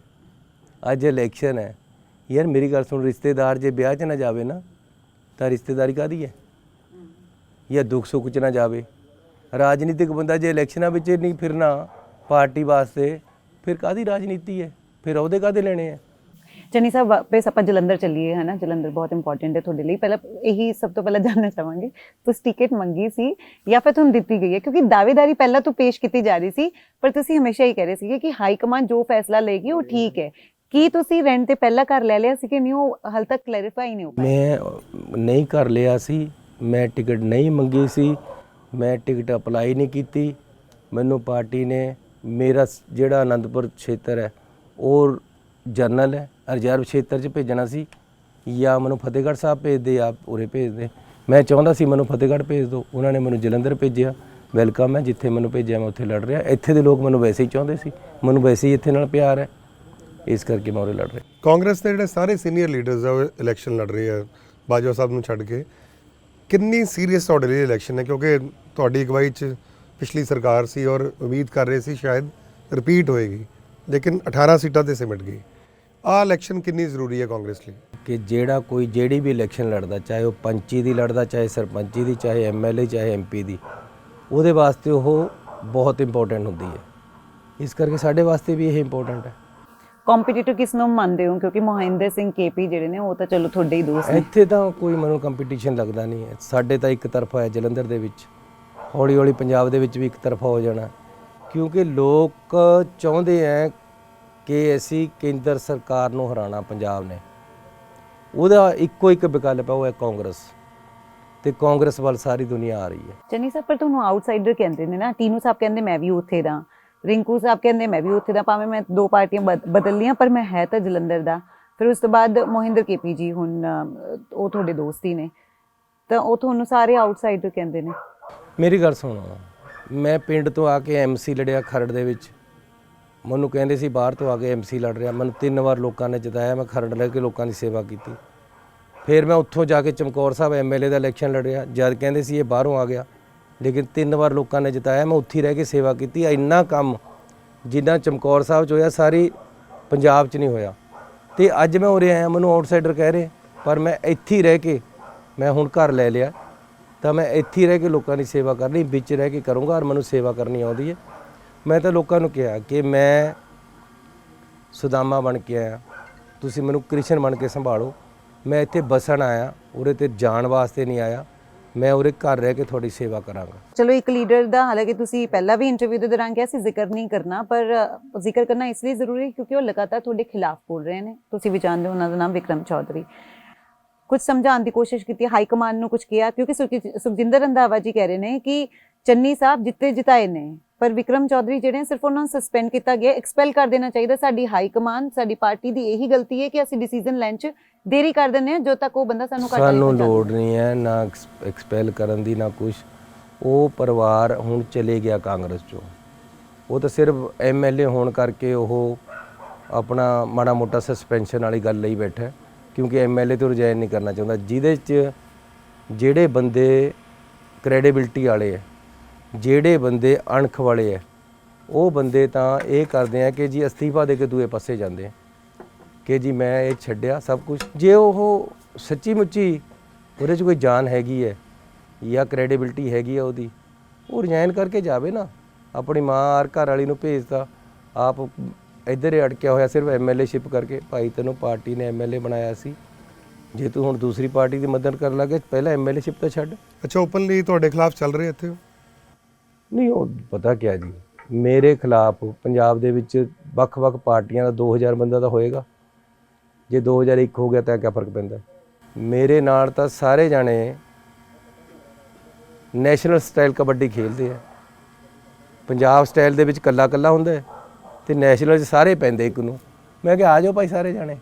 ਅੱਜ ਇਲੈਕਸ਼ਨ ਹੈ। ਯਾਰ ਮੇਰੀ ਗੱਲ ਸੁਣ ਰਿਸ਼ਤੇਦਾਰ ਜੇ ਵਿਆਹ 'ਚ ਨਾ ਜਾਵੇ ਨਾ ਤਾਂ ਰਿਸ਼ਤੇਦਾਰੀ ਕਾਦੀ ਹੈ? ਜਾਂ ਦੁੱਖ ਸੁੱਖ 'ਚ ਨਾ ਜਾਵੇ। ਰਾਜਨੀਤਿਕ ਬੰਦਾ ਜੇ ਇਲੈਕਸ਼ਨਾਂ ਵਿੱਚ ਨਹੀਂ ਫਿਰਨਾ ਪਾਰਟੀ ਵਾਸਤੇ ਫਿਰ ਕਾਦੀ ਰਾਜਨੀਤੀ ਹੈ? ਫਿਰ ਉਹਦੇ ਕਾਦੇ ਲੈਣੇ ਆ ਚੰਨੀ ਸਾਹਿਬ ਵਾਪਸ ਆਪਾਂ ਜਲੰਧਰ ਚੱਲੀਏ ਹਨਾ? ਜਲੰਧਰ ਬਹੁਤ ਇੰਪੋਰਟੈਂਟ ਹੈ ਤੁਹਾਡੇ ਲਈ। ਪਹਿਲਾਂ ਇਹੀ ਸਭ ਤੋਂ ਪਹਿਲਾਂ ਜਾਨਣਾ ਚਾਹਾਂਗੇ ਤੁਸੀਂ ਟਿਕਟ ਮੰਗੀ ਸੀ ਜਾਂ ਫਿਰ ਤੁਹਾਨੂੰ ਦਿੱਤੀ ਗਈ ਹੈ? ਕਿਉਂਕਿ ਦਾਅਵੇਦਾਰੀ ਪਹਿਲਾਂ ਤੋਂ ਪੇਸ਼ ਕੀਤੀ ਜਾ ਰਹੀ ਸੀ ਪਰ ਤੁਸੀਂ ਹਮੇਸ਼ਾ ਹੀ ਕਹਿ ਰਹੇ ਸੀਗੇ ਕਿ ਹਾਈ ਕਮਾਂਡ ਜੋ ਫੈਸਲਾ ਲਏਗੀ ਉਹ ਠੀਕ ਹੈ। ਕੀ ਤੁਸੀਂ ਰੈਂਟ ਤੇ ਪਹਿਲਾਂ ਘਰ ਲੈ ਲਿਆ ਸੀ ਕਿ ਨਹੀਂ? ਉਹ ਹਾਲ ਤੱਕ ਕਲੈਰੀਫਾਈ ਨਹੀਂ ਹੋ ਪਾਇਆ। ਮੈਂ ਨਹੀਂ ਕਰ ਲਿਆ ਸੀ। ਮੈਂ ਟਿਕਟ ਨਹੀਂ ਮੰਗੀ ਸੀ, ਮੈਂ ਟਿਕਟ ਅਪਲਾਈ ਨਹੀਂ ਕੀਤੀ। ਮੈਨੂੰ ਪਾਰਟੀ ਨੇ ਮੇਰਾ ਜਿਹੜਾ ਆਨੰਦਪੁਰ ਖੇਤਰ ਹੈ, ਉਹ ਜਰਨਲ ਹੈ ਰਿਜ਼ਰਵ ਖੇਤਰ 'ਚ ਭੇਜਣਾ ਸੀ। ਜਾਂ ਮੈਨੂੰ ਫਤਿਹਗੜ੍ਹ ਸਾਹਿਬ ਭੇਜਦੇ ਜਾਂ ਉਰੇ ਭੇਜਦੇ ਮੈਂ ਚਾਹੁੰਦਾ ਸੀ ਮੈਨੂੰ ਫਤਿਹਗੜ੍ਹ ਭੇਜ ਦਿਓ ਉਹਨਾਂ ਨੇ ਮੈਨੂੰ ਜਲੰਧਰ ਭੇਜਿਆ। ਵੈਲਕਮ ਹੈ, ਜਿੱਥੇ ਮੈਨੂੰ ਭੇਜਿਆ ਮੈਂ ਉੱਥੇ ਲੜ ਰਿਹਾ। ਇੱਥੇ ਦੇ ਲੋਕ ਮੈਨੂੰ ਵੈਸੇ ਹੀ ਚਾਹੁੰਦੇ ਸੀ। ਮੈਨੂੰ ਵੈਸੇ ਹੀ ਇੱਥੇ ਨਾਲ ਪਿਆਰ ਹੈ। ਇਸ ਕਰਕੇ ਮੈਂ ਉਰੇ ਲੜ ਰਿਹਾ। ਕਾਂਗਰਸ ਦੇ ਜਿਹੜੇ ਸਾਰੇ ਸੀਨੀਅਰ ਲੀਡਰਸ ਆ, ਉਹ ਇਲੈਕਸ਼ਨ ਲੜ ਰਹੇ ਆ। ਬਾਜਵਾ ਸਾਹਿਬ ਨੂੰ ਛੱਡ ਕੇ। ਕਿੰਨੀ ਸੀਰੀਅਸ ਤੁਹਾਡੇ ਲਈ ਇਲੈਕਸ਼ਨ ਹੈ ਕਿਉਂਕਿ ਤੁਹਾਡੀ ਅਗਵਾਈ 'ਚ ਪਿਛਲੀ ਸਰਕਾਰ ਸੀ ਔਰ ਉਮੀਦ ਕਰ ਰਹੇ ਸੀ ਸ਼ਾਇਦ ਰਿਪੀਟ ਹੋਏਗੀ, ਲੇਕਿਨ 18 ਸੀਟਾਂ ਤੇ ਸਿਮਟ ਗਈ। ਆਹ ਇਲੈਕਸ਼ਨ ਕਿੰਨੀ ਜ਼ਰੂਰੀ ਹੈ ਕਾਂਗਰਸ ਲਈ? ਕਿ ਜਿਹੜਾ ਕੋਈ, ਜਿਹੜੀ ਵੀ ਇਲੈਕਸ਼ਨ ਲੜਦਾ, ਚਾਹੇ ਉਹ ਪੰਚੀ ਦੀ ਲੜਦਾ, ਚਾਹੇ ਸਰਪੰਚੀ ਦੀ, ਚਾਹੇ ਐਮਐਲਏ ਚਾਹੇ ਐਮਪੀ ਦੀ, ਉਹਦੇ ਵਾਸਤੇ ਉਹ ਬਹੁਤ ਇੰਪੋਰਟੈਂਟ ਹੁੰਦੀ ਹੈ। ਇਸ ਕਰਕੇ ਸਾਡੇ ਵਾਸਤੇ ਵੀ ਇਹ ਇੰਪੋਰਟੈਂਟ ਹੈ। ਕੰਪੀਟੀਟਰ ਕਿਸ ਨੂੰ ਮੰਨਦੇ ਹੋ? ਕਿਉਂਕਿ ਮੋਹਿੰਦਰ ਸਿੰਘ ਕੇਪੀ ਜਿਹੜੇ ਨੇ ਉਹ ਤਾਂ ਚਲੋ ਤੁਹਾਡੇ ਹੀ ਦੋਸਤ ਨੇ। ਇੱਥੇ ਤਾਂ ਕੋਈ ਮਨੋ ਕੰਪੀਟੀਸ਼ਨ ਲੱਗਦਾ ਨਹੀਂ ਹੈ। ਸਾਡੇ ਤਾਂ ਇੱਕ ਤਰਫਾ ਹੈ ਜਲੰਧਰ ਦੇ ਵਿੱਚ। ਹੌਲੀ ਹੌਲੀ ਪੰਜਾਬ ਦੇ ਵਿੱਚ ਵੀ ਇੱਕ ਤਰਫਾ ਹੋ ਜਾਣਾ ਕਿਉਂਕਿ ਲੋਕ ਚਾਹੁੰਦੇ ਹੈ ਕਿ ਅਸੀਂ ਕੇਂਦਰ ਸਰਕਾਰ ਨੂੰ ਹਰਾਣਾ ਪੰਜਾਬ ਨੇ। ਉਹਦਾ ਇੱਕੋ ਇੱਕ ਵਿਕਲਪ ਹੈ ਉਹ ਹੈ ਕਾਂਗਰਸ। ਤੇ ਕਾਂਗਰਸ ਵੱਲ ਸਾਰੀ ਦੁਨੀਆ ਆ ਰਹੀ ਹੈ। ਚੰਨੀ ਸਾਹਿਬ ਪਰ ਤੁਹਾਨੂੰ ਆਊਟਸਾਈਡਰ ਕਹਿੰਦੇ ਨੇ ਨਾ ਟੀਨੂ ਸਾਹਿਬ ਕਹਿੰਦੇ ਮੈਂ ਵੀ ਉੱਥੇ ਦਾ ਰਿੰਕੂ ਸਾਹਿਬ ਕਹਿੰਦੇ, ਮੈਂ ਵੀ ਉੱਥੇ ਦਾ ਭਾਵੇਂ ਮੈਂ ਦੋ ਪਾਰਟੀਆਂ ਬਦ- ਬਦਲ ਲੀਆਂ ਪਰ ਮੈਂ ਹੈ ਤਾਂ ਜਲੰਧਰ ਦਾ। ਫਿਰ ਉਸ ਤੋਂ ਬਾਅਦ ਮੋਹਿੰਦਰ ਕੇਪੀ ਜੀ ਹੁਣ ਉਹ ਤੁਹਾਡੇ ਦੋਸਤ ਹੀ ਨੇ। ਤਾਂ ਉਹ ਤੁਹਾਨੂੰ ਸਾਰੇ ਆਊਟਸਾਈਡਰ ਕਹਿੰਦੇ ਨੇ। ਮੇਰੀ ਗੱਲ ਸੁਣੋ ਮੈਂ ਪਿੰਡ ਤੋਂ ਆ ਕੇ ਐਮਸੀ ਲੜਿਆ ਖਰੜ ਦੇ ਵਿੱਚ। ਮੈਨੂੰ ਕਹਿੰਦੇ ਸੀ, ਬਾਹਰ ਤੋਂ ਆ ਕੇ ਐਮਸੀ ਲੜ ਰਿਹਾ। ਮੈਨੂੰ ਤਿੰਨ ਵਾਰ ਲੋਕਾਂ ਨੇ ਜਿਤਾਇਆ। ਮੈਂ ਖਰੜ ਲੈ ਕੇ ਲੋਕਾਂ ਦੀ ਸੇਵਾ ਕੀਤੀ। ਫਿਰ ਮੈਂ ਉੱਥੋਂ ਜਾ ਕੇ ਚਮਕੌਰ ਸਾਹਿਬ ਐਮਐਲਏ ਦਾ ਇਲੈਕਸ਼ਨ ਲੜਿਆ। ਜਦ ਕਹਿੰਦੇ ਸੀ, ਇਹ ਬਾਹਰੋਂ ਆ ਗਿਆ। ਲੇਕਿਨ ਤਿੰਨ ਵਾਰ ਲੋਕਾਂ ਨੇ ਜਿਤਾਇਆ, ਮੈਂ ਉੱਥੇ ਹੀ ਰਹਿ ਕੇ ਸੇਵਾ ਕੀਤੀ ਇੰਨਾ ਕੰਮ ਜਿੰਨਾ ਚਮਕੌਰ ਸਾਹਿਬ 'ਚ ਹੋਇਆ, ਸਾਰੀ ਪੰਜਾਬ 'ਚ ਨਹੀਂ ਹੋਇਆ। ਤੇ ਅੱਜ ਮੈਂ ਉਰੇ ਆਇਆ, ਮੈਨੂੰ ਆਊਟਸਾਈਡਰ ਕਹਿ ਰਹੇ, ਪਰ ਮੈਂ ਇੱਥੇ ਹੀ ਰਹਿ ਕੇ, ਮੈਂ ਹੁਣ ਘਰ ਲੈ ਲਿਆ। ਤਾਂ ਮੈਂ ਇੱਥੇ ਰਹਿ ਕੇ ਲੋਕਾਂ ਦੀ ਸੇਵਾ ਕਰਨੀ, ਵਿੱਚ ਰਹਿ ਕੇ ਕਰੂੰਗਾ ਔਰ ਮੈਨੂੰ ਸੇਵਾ ਕਰਨੀ ਆਉਂਦੀ ਹੈ। ਮੈਂ ਤਾਂ ਲੋਕਾਂ ਨੂੰ ਕਿਹਾ ਕਿ ਮੈਂ ਸੁਦਾਮਾ ਬਣ ਕੇ ਆਇਆ, ਤੁਸੀਂ ਮੈਨੂੰ ਕ੍ਰਿਸ਼ਨ ਬਣ ਕੇ ਸੰਭਾਲੋ। ਮੈਂ ਇੱਥੇ ਬਸਣ ਆਇਆ, ਉਰੇ ਤੇ ਜਾਣ ਵਾਸਤੇ ਨਹੀਂ ਆਇਆ। ਮੈਂ ਉਰੇ ਘਰ ਰਹਿ ਕੇ ਤੁਹਾਡੀ ਸੇਵਾ ਕਰਾਂਗਾ। ਚਲੋ, ਇੱਕ ਲੀਡਰ ਦਾ, ਹਾਲਾਂਕਿ ਤੁਸੀਂ ਪਹਿਲਾਂ ਵੀ ਇੰਟਰਵਿਊ ਦੇ ਦੌਰਾਨ ਕਿਹਾ ਸੀ, ਜ਼ਿਕਰ ਨਹੀਂ ਕਰਨਾ, ਪਰ ਜ਼ਿਕਰ ਕਰਨਾ ਇਸ ਲਈ ਜ਼ਰੂਰੀ ਹੈ ਕਿਉਂਕਿ ਉਹ ਲਗਾਤਾਰ ਤੁਹਾਡੇ ਖਿਲਾਫ ਬੋਲ ਰਹੇ ਨੇ। ਤੁਸੀਂ ਵੀ ਜਾਣਦੇ ਹੋ ਉਹਨਾਂ ਦਾ ਨਾਮ, ਵਿਕਰਮ ਚੌਧਰੀ। ਕੁਝ ਸਮਝਾਉਣ ਦੀ ਕੋਸ਼ਿਸ਼ ਕੀਤੀ ਹਾਈ ਕਮਾਂਡ ਨੂੰ ਕੁਝ ਕਿਹਾ, ਕਿਉਂਕਿ ਸੁਖਜਿੰਦਰ ਰੰਧਾਵਾ ਜੀ ਕਹਿ ਰਹੇ ਨੇ ਕਿ ਚੰਨੀ ਸਾਹਿਬ ਜਿੱਤੇ ਜਿਤਾਏ ਨੇ। ਪਰ ਵਿਕਰਮ ਚੌਧਰੀ ਜਿਹੜੇ ਸਿਰਫ ਉਹਨਾਂ ਨੂੰ ਸਸਪੈਂਡ ਕੀਤਾ ਗਿਆ ਐਕਸਪੈਲ ਕਰ ਦੇਣਾ ਚਾਹੀਦਾ। ਸਾਡੀ ਹਾਈ ਕਮਾਂਡ ਸਾਡੀ ਪਾਰਟੀ ਦੀ ਇਹੀ ਗਲਤੀ ਹੈ ਕਿ ਅਸੀਂ ਡਿਸੀਜਨ ਲੈਣ 'ਚ ਦੇਰੀ ਕਰ ਦਿੰਦੇ ਹਾਂ ਜੋ ਤੱਕ ਉਹ ਬੰਦਾ ਸਾਨੂੰ ਘਾਟਾ ਨਹੀਂ ਸਾਨੂੰ ਪਹੁੰਚਾਉਂਦਾ। ਲੋੜ ਨਹੀਂ ਹੈ ਨਾ ਐਕਸਪੈਲ ਕਰਨ ਦੀ ਨਾ ਕੁਝ ਉਹ ਪਰਿਵਾਰ ਹੁਣ ਚਲੇ ਗਿਆ ਕਾਂਗਰਸ ਚੋਂ। ਉਹ ਤਾਂ ਸਿਰਫ ਐਮਐਲਏ ਹੋਣ ਕਰਕੇ ਉਹ ਆਪਣਾ ਮਾੜਾ ਮੋਟਾ ਸਸਪੈਂਸ਼ਨ ਵਾਲੀ ਗੱਲ ਲਈ ਬੈਠਾ ਹੈ, ਕਿਉਂਕਿ ਐਮਐਲਏ ਤੋਂ ਰਿਜ਼ਾਈਨ ਨਹੀਂ ਕਰਨਾ ਚਾਹੁੰਦਾ। ਜਿਹਦੇ 'ਚ ਜਿਹੜੇ ਬੰਦੇ ਕ੍ਰੈਡੀਬਿਲਟੀ ਵਾਲੇ ਹੈ ਜਿਹੜੇ ਬੰਦੇ ਅਣਖ ਵਾਲੇ ਹੈ ਉਹ ਬੰਦੇ ਤਾਂ ਇਹ ਕਰਦੇ ਆ ਕਿ ਜੀ ਅਸਤੀਫਾ ਦੇ ਕੇ ਦੂਏ ਪਾਸੇ ਜਾਂਦੇ ਕਿ ਜੀ ਮੈਂ ਇਹ ਛੱਡਿਆ ਸਭ ਕੁਝ ਜੇ ਉਹ ਸੱਚੀ ਮੁੱਚੀ ਉਹਦੇ 'ਚ ਕੋਈ ਜਾਨ ਹੈਗੀ ਹੈ ਜਾਂ ਕ੍ਰੈਡੀਬਿਲਟੀ ਹੈਗੀ ਆ ਉਹਦੀ, ਉਹ ਰਿਜ਼ਾਈਨ ਕਰਕੇ ਜਾਵੇ ਨਾ। ਆਪਣੀ ਮਾਂ ਆਰ ਘਰ ਵਾਲੀ ਨੂੰ ਭੇਜਦਾ, ਆਪ ਇੱਧਰ ਹੀ ਅੜਕਿਆ ਹੋਇਆ ਸਿਰਫ ਐਮਐਲਏ ਸ਼ਿਪ ਕਰਕੇ। ਭਾਈ ਤੈਨੂੰ ਪਾਰਟੀ ਨੇ ਐਮਐਲਏ ਬਣਾਇਆ ਸੀ, ਜੇ ਤੂੰ ਹੁਣ ਦੂਸਰੀ ਪਾਰਟੀ ਦੀ ਮਦਦ ਕਰਨ ਲੱਗੇ ਪਹਿਲਾਂ ਐਮਐਲਏ ਸ਼ਿਪ ਤਾਂ ਛੱਡ। ਅੱਛਾ ਓਪਨਲੀ ਤੁਹਾਡੇ ਖਿਲਾਫ ਚੱਲ ਰਹੇ ਇੱਥੇ? ਨਹੀਂ, ਉਹ ਪਤਾ ਕਿਆ ਜੀ? ਮੇਰੇ ਖਿਲਾਫ ਪੰਜਾਬ ਦੇ ਵਿੱਚ ਵੱਖ-ਵੱਖ ਪਾਰਟੀਆਂ ਦਾ 2000 ਬੰਦਾ ਤਾਂ ਹੋਏਗਾ। ਜੇ 2001 ਹੋ ਗਿਆ ਤਾਂ ਕਿਆ ਫ਼ਰਕ ਪੈਂਦਾ? ਮੇਰੇ ਨਾਲ ਤਾਂ ਸਾਰੇ ਜਾਣੇ ਨੈਸ਼ਨਲ ਸਟਾਈਲ ਕਬੱਡੀ ਖੇਡਦੇ ਆ। ਪੰਜਾਬ ਸਟਾਈਲ ਦੇ ਵਿੱਚ ਕੱਲਾ-ਕੱਲਾ ਹੁੰਦਾ ਹੈ ਤੇ ਨੈਸ਼ਨਲ 'ਚ ਸਾਰੇ ਪੈਂਦੇ ਇੱਕ ਨੂੰ। ਮੈਂ ਕਿਹਾ, ਆ ਜਾਓ ਭਾਈ ਸਾਰੇ ਜਾਣੇ।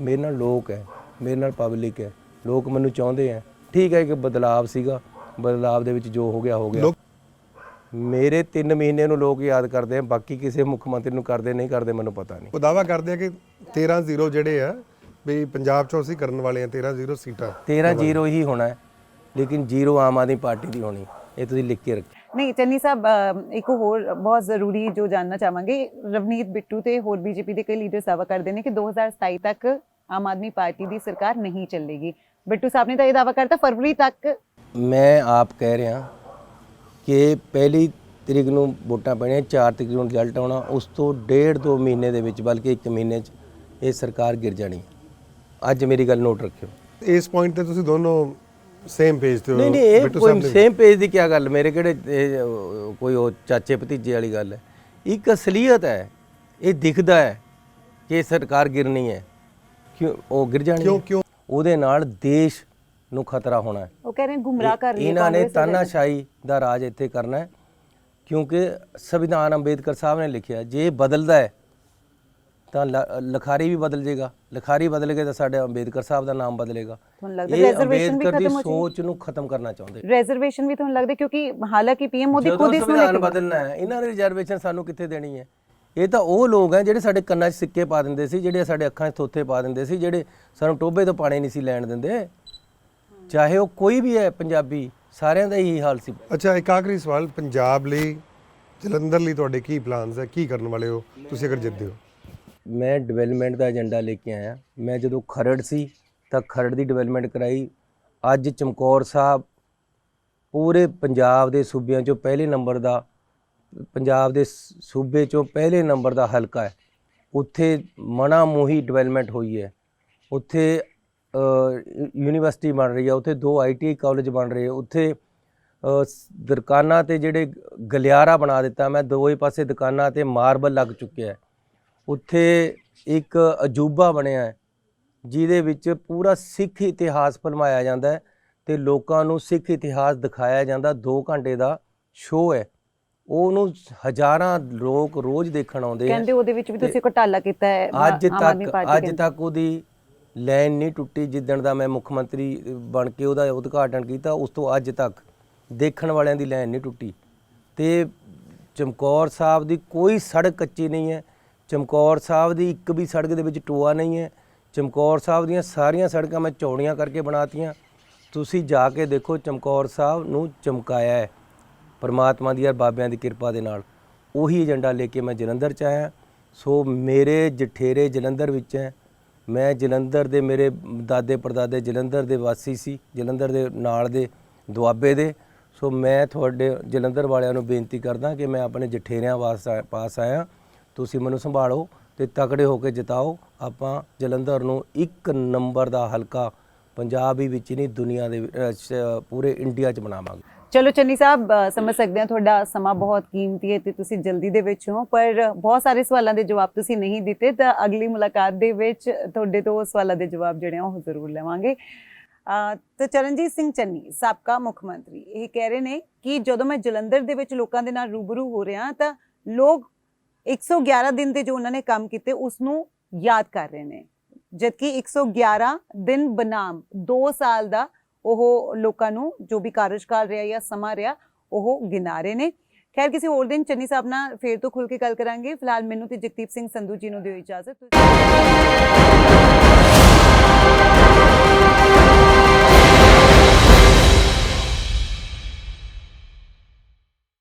ਮੇਰੇ ਨਾਲ ਲੋਕ ਹੈ, ਮੇਰੇ ਨਾਲ ਪਬਲਿਕ ਹੈ। ਲੋਕ ਮੈਨੂੰ ਚਾਹੁੰਦੇ ਆ। ਠੀਕ ਹੈ ਕਿ ਬਦਲਾਵ ਸੀਗਾ। ਬਦਲਾਵ ਦੇ ਵਿੱਚ ਜੋ ਹੋ ਗਿਆ ਹੋ ਗਿਆ। ਮੇਰੇ 3 ਮਹੀਨੇ ਨੂੰ ਲੋਕ ਯਾਦ ਕਰਦੇ ਆ ਬਾਕੀ ਕਿਸੇ ਮੁੱਖ ਮੰਤਰੀ ਨੂੰ ਕਰਦੇ ਨਹੀਂ ਕਰਦੇ ਮੈਨੂੰ ਪਤਾ ਨਹੀਂ। ਉਹ ਦਾਵਾ ਕਰਦੇ ਆ ਕਿ 13-0 ਜਿਹੜੇ ਆ ਵੀ ਪੰਜਾਬ ਚੋਂ ਅਸੀਂ ਕਰਨ ਵਾਲੇ ਆ 13-0 ਸੀਟਾਂ। 13 ਜ਼ੀਰੋ ਹੀ ਹੋਣਾ ਹੈ ਲੇਕਿਨ ਜ਼ੀਰੋ ਆਮ ਆਦਮੀ ਪਾਰਟੀ ਦੀ ਹੋਣੀ ਇਹ ਤੁਸੀਂ ਲਿਖ ਕੇ ਰੱਖੋ ਨਹੀਂ ਚੰਨੀ ਸਾਹਿਬ ਇੱਕ ਹੋਰ ਬਹੁਤ ਜ਼ਰੂਰੀ ਜੋ ਜਾਨਣਾ ਚਾਹਾਂਗੇ ਰਵਨੀਤ ਬਿੱਟੂ ਤੇ ਹੋਰ ਬੀਜੇਪੀ ਦੇ ਕਈ ਲੀਡਰ ਦਾਅਵਾ ਕਰਦੇ ਨੇ ਕਿ 2027 ਤੱਕ ਆਮ ਆਦਮੀ ਪਾਰਟੀ ਦੀ ਸਰਕਾਰ ਨਹੀਂ ਚੱਲੇਗੀ। ਬਿੱਟੂ ਸਾਹਿਬ ਨੇ ਤਾਂ ਇਹ ਦਾਅਵਾ ਕਰਤਾ ਫਰਵਰੀ ਤੱਕ। ਮੈਂ ਆਪ ਕਹਿ ਰਿਹਾ ਕਿ ਪਹਿਲੀ ਤਰੀਕ ਨੂੰ ਵੋਟਾਂ ਪੈਣੀਆਂ 4 ਤਰੀਕ ਨੂੰ ਰਿਜ਼ਲਟ ਆਉਣਾ ਉਸ ਤੋਂ ਡੇਢ ਦੋ ਮਹੀਨੇ ਦੇ ਵਿੱਚ ਬਲਕਿ 1 ਮਹੀਨੇ 'ਚ ਇਹ ਸਰਕਾਰ ਗਿਰ ਜਾਣੀ। ਅੱਜ ਮੇਰੀ ਗੱਲ ਨੋਟ ਰੱਖਿਓ ਇਸ ਪੁਆਇੰਟ ਤੇ ਤੁਸੀਂ ਦੋਨੋਂ ਸੇਮ ਪੇਜ ਤੇ ਹੋ ਨਹੀਂ ਨਹੀਂ ਇਹ ਕੋਈ ਸੇਮ ਪੇਜ ਦੀ ਕੀ ਗੱਲ ਮੇਰੇ ਕਿਹੜੇ ਕੋਈ ਉਹ ਚਾਚੇ ਭਤੀਜੇ ਵਾਲੀ ਗੱਲ ਹੈ ਇੱਕ ਅਸਲੀਅਤ ਹੈ ਇਹ ਦਿਖਦਾ ਹੈ ਕਿ ਸਰਕਾਰ ਗਿਰਨੀ ਹੈ ਕਿਉਂ ਉਹ ਗਿਰ ਜਾਣੀ ਕਿਉਂ। ਕਿਉਂ ਉਹਦੇ ਨਾਲ ਦੇਸ਼ ਨੂੰ ਖਤਰਾ ਹੋਣਾ ਹੈ। ਉਹ ਕਹਿ ਰਹੇ ਗੁੰਮਰਾਹ ਕਰ ਰਹੀ ਇਹਨਾਂ ਨੇ ਤਾਨਾਸ਼ਾਹੀ ਦਾ ਰਾਜ ਇੱਥੇ ਕਰਨਾ ਹੈ ਕਿਉਂਕਿ ਸੰਵਿਧਾਨ ਅੰਬੇਦਕਰ ਸਾਹਿਬ ਨੇ ਲਿਖਿਆ ਜੇ ਇਹ ਬਦਲਦਾ ਹੈ ਤਾਂ ਲਖਾਰੀ ਵੀ ਬਦਲ ਜਾਏਗਾ ਲਖਾਰੀ ਬਦਲ ਗਏ ਤਾਂ ਸਾਡੇ ਅੰਬੇਦਕਰ ਸਾਹਿਬ ਦਾ ਨਾਮ ਬਦਲੇਗਾ। ਤੁਹਾਨੂੰ ਲੱਗਦਾ reservation ਵੀ ਖਤਮ ਹੋ? ਸੋਚ ਨੂੰ ਖਤਮ ਕਰਨਾ ਚਾਹੁੰਦੇ ਰਿਜ਼ਰਵੇਸ਼ਨ ਵੀ ਤੁਹਾਨੂੰ ਲੱਗਦਾ ਕਿਉਂਕਿ ਹਾਲਾਂਕਿ ਪੀਐਮ ਮੋਦੀ ਖੁਦ ਇਸ ਨੂੰ ਲੈ ਕੇ ਬਦਲਣਾ ਹੈ ਇਹਨਾਂ ਨੇ ਰਿਜ਼ਰਵੇਸ਼ਨ ਸਾਨੂੰ ਕਿੱਥੇ ਦੇਣੀ ਹੈ? ਇਹ ਤਾਂ ਉਹ ਲੋਕ ਹੈ ਜਿਹੜੇ ਸਾਡੇ ਕੰਨਾਂ 'ਚ ਸਿੱਕੇ ਪਾ ਦਿੰਦੇ ਸੀ ਜਿਹੜੇ ਸਾਡੇ ਅੱਖਾਂ 'ਚ ਥੋਥੇ ਪਾ ਦਿੰਦੇ ਸੀ ਜਿਹੜੇ ਸਾਨੂੰ ਟੋਬੇ ਤੋਂ ਪਾਣੀ ਨਹੀਂ ਸੀ ਲੈਣ ਦਿੰਦੇ। ਚਾਹੇ ਉਹ ਕੋਈ ਵੀ ਹੈ ਪੰਜਾਬੀ ਸਾਰਿਆਂ ਦਾ ਇਹੀ ਹਾਲ ਸੀ। ਅੱਛਾ ਇੱਕ ਆਖਰੀ ਸਵਾਲ ਪੰਜਾਬ ਲਈ ਜਲੰਧਰ ਲਈ ਤੁਹਾਡੇ ਕੀ ਪਲਾਨਸ ਹੈ? ਕੀ ਕਰਨ ਵਾਲੇ ਹੋ? ਤੁਸੀਂ ਅਗਰ ਜਿੱਤਦੇ ਹੋ। ਮੈਂ ਡਿਵੈਲਪਮੈਂਟ ਦਾ ਏਜੰਡਾ ਲੈ ਕੇ ਆਇਆ। ਮੈਂ ਜਦੋਂ ਖਰੜ ਸੀ ਤਾਂ ਖਰੜ ਦੀ ਡਿਵੈਲਪਮੈਂਟ ਕਰਾਈ। ਅੱਜ ਚਮਕੌਰ ਸਾਹਿਬ ਪੂਰੇ ਪੰਜਾਬ ਦੇ ਸੂਬਿਆਂ ਚੋਂ ਪਹਿਲੇ ਨੰਬਰ ਦਾ ਪੰਜਾਬ ਦੇ ਸੂਬੇ ਚੋਂ ਪਹਿਲੇ ਨੰਬਰ ਦਾ ਹਲਕਾ ਹੈ। ਉੱਥੇ ਮਣਾ ਮੋਹੀ ਡਿਵੈਲਪਮੈਂਟ ਹੋਈ ਹੈ। ਉੱਥੇ ਯੂਨੀਵਰਸਿਟੀ ਬਣ ਰਹੀ ਹੈ ਉੱਥੇ ਦੋ ਆਈਟੀਆਈ ਕਾਲਜ ਬਣ ਰਹੇ ਉੱਥੇ ਦੁਕਾਨਾਂ ਤੇ ਜਿਹੜੇ ਗਲਿਆਰਾ ਬਣਾ ਦਿੱਤਾ ਮੈਂ ਦੋਵੇਂ ਪਾਸੇ ਦੁਕਾਨਾਂ ਤੇ ਮਾਰਬਲ ਲੱਗ ਚੁੱਕਿਆ ਉੱਥੇ ਇੱਕ ਅਜੂਬਾ ਬਣਿਆ ਹੈ ਜਿਹਦੇ ਵਿੱਚ ਪੂਰਾ ਸਿੱਖ ਇਤਿਹਾਸ ਫਿਲਮਾਇਆ ਜਾਂਦਾ ਹੈ ਤੇ ਲੋਕਾਂ ਨੂੰ ਸਿੱਖ ਇਤਿਹਾਸ ਦਿਖਾਇਆ ਜਾਂਦਾ। 2 ਘੰਟੇ ਦਾ ਸ਼ੋਅ ਹੈ। ਉਹਨੂੰ ਹਜ਼ਾਰਾਂ ਲੋਕ ਰੋਜ਼ ਦੇਖਣ ਆਉਂਦੇ ਆ। ਕਹਿੰਦੇ ਉਹਦੇ ਵਿੱਚ ਵੀ ਤੁਸੀਂ ਘੁਟਾਲਾ ਕੀਤਾ ਹੈ ਅੱਜ ਤੱਕ ਅੱਜ। ਤੱਕ ਉਹਦੀ ਲਾਈਨ ਨਹੀਂ ਟੁੱਟੀ ਜਿੱਦਣ ਦਾ ਮੈਂ ਮੁੱਖ ਮੰਤਰੀ ਬਣ ਕੇ ਉਹਦਾ ਉਦਘਾਟਨ ਕੀਤਾ, ਉਸ ਤੋਂ ਅੱਜ ਤੱਕ ਦੇਖਣ ਵਾਲਿਆਂ ਦੀ ਲਾਈਨ ਨਹੀਂ ਟੁੱਟੀ। ਤੇ ਚਮਕੌਰ ਸਾਹਿਬ ਦੀ ਕੋਈ ਸੜਕ ਕੱਚੀ ਨਹੀਂ ਹੈ। ਚਮਕੌਰ ਸਾਹਿਬ ਦੀ ਇੱਕ ਵੀ ਸੜਕ ਦੇ ਵਿੱਚ ਟੋਆ ਨਹੀਂ ਹੈ। ਚਮਕੌਰ ਸਾਹਿਬ ਦੀਆਂ ਸਾਰੀਆਂ ਸੜਕਾਂ ਮੈਂ ਚੌੜੀਆਂ ਕਰਕੇ ਬਣਾਤੀਆਂ। ਤੁਸੀਂ ਜਾ ਕੇ ਦੇਖੋ, ਚਮਕੌਰ ਸਾਹਿਬ ਨੂੰ ਚਮਕਾਇਆ ਹੈ। ਪਰਮਾਤਮਾ ਦੀ ਔਰ ਬਾਬਿਆਂ ਦੀ ਕਿਰਪਾ ਦੇ ਨਾਲ। ਉਹੀ ਏਜੰਡਾ ਲੈ ਕੇ ਮੈਂ ਜਲੰਧਰ ਚ ਆਇਆ। ਸੋ ਮੇਰੇ ਜਠੇਰੇ ਜਲੰਧਰ ਵਿੱਚ ਹੈ। ਮੈਂ ਜਲੰਧਰ ਦੇ ਮੇਰੇ ਦਾਦੇ ਪੜਦਾਦੇ ਜਲੰਧਰ ਦੇ ਵਾਸੀ ਸੀ, ਜਲੰਧਰ ਦੇ ਨਾਲ ਦੇ ਦੁਆਬੇ ਦੇ। ਸੋ ਮੈਂ ਤੁਹਾਡੇ ਜਲੰਧਰ ਵਾਲਿਆਂ ਨੂੰ ਬੇਨਤੀ ਕਰਦਾ ਕਿ ਮੈਂ ਆਪਣੇ ਜਠੇਰਿਆਂ ਵਾਸ ਪਾਸ ਆਇਆ। ਤੁਸੀਂ ਮੈਨੂੰ ਸੰਭਾਲੋ ਤੇ ਤਕੜੇ ਹੋ ਕੇ ਜਿਤਾਓ। ਆਪਾਂ ਜਲੰਧਰ ਨੂੰ ਇੱਕ ਨੰਬਰ ਦਾ ਹਲਕਾ ਪੰਜਾਬ ਹੀ ਵਿੱਚ ਹੀ ਨਹੀਂ, ਦੁਨੀਆ ਦੇ ਪੂਰੇ ਇੰਡੀਆ 'ਚ ਬਣਾਵਾਂਗੇ। ਚਲੋ ਚੰਨੀ ਸਾਹਿਬ ਸਮਝ ਸਕਦੇ ਹਾਂ ਤੁਹਾਡਾ ਸਮਾਂ ਬਹੁਤ ਕੀਮਤੀ ਹੈ ਤੇ ਤੁਸੀਂ ਜਲਦੀ ਦੇ ਵਿੱਚ ਹੋ, ਪਰ ਬਹੁਤ ਸਾਰੇ ਸਵਾਲਾਂ ਦੇ ਜਵਾਬ ਤੁਸੀਂ ਨਹੀਂ ਦਿੱਤੇ, ਤਾਂ ਅਗਲੀ ਮੁਲਾਕਾਤ ਦੇ ਵਿੱਚ ਤੁਹਾਡੇ ਤੋਂ ਉਹ ਸਵਾਲਾਂ ਦੇ ਜਵਾਬ ਜਿਹੜੇ ਆ ਉਹ ਜ਼ਰੂਰ ਲਵਾਂਗੇ। ਤਾਂ ਚਰਨਜੀਤ ਸਿੰਘ ਚੰਨੀ, ਸਾਬਕਾ ਮੁੱਖ ਮੰਤਰੀ, ਇਹ ਕਹਿ ਰਹੇ ਨੇ ਕਿ ਜਦੋਂ ਮੈਂ ਜਲੰਧਰ ਦੇ ਵਿੱਚ ਲੋਕਾਂ ਦੇ ਨਾਲ ਰੂਬਰੂ ਹੋ ਰਿਹਾ ਤਾਂ ਲੋਕ 111 ਦਿਨ ਦੇ ਜੋ ਉਹਨਾਂ ਨੇ ਕੰਮ ਕੀਤੇ ਉਸ ਨੂੰ ਯਾਦ ਕਰ ਰਹੇ ਨੇ। ਜਦਕਿ 111 ਦਿਨ ਬਨਾਮ 2 ਸਾਲ ਦਾ ਉਹ ਲੋਕਾਂ ਨੂੰ ਜੋ ਵੀ ਕਾਰਜਕਾਲ ਰਿਹਾ ਜਾਂ ਸਮਾਂ ਰਿਹਾ, ਉਹ ਗਿਣਾ ਰਹੇ ਨੇ। ਖੈਰ, ਕਿਸੇ ਹੋਰ ਦਿਨ ਚੰਨੀ ਸਾਹਿਬ ਨਾਲ ਫੇਰ ਤੋਂ ਖੁੱਲ ਕੇ ਗੱਲ ਕਰਾਂਗੇ। ਫਿਲਹਾਲ ਮੈਨੂੰ ਤੇ ਜਗਦੀਪ ਸਿੰਘ ਸੰਧੂ ਜੀ ਨੂੰ ਦਿਓ ਇਜਾਜ਼ਤ।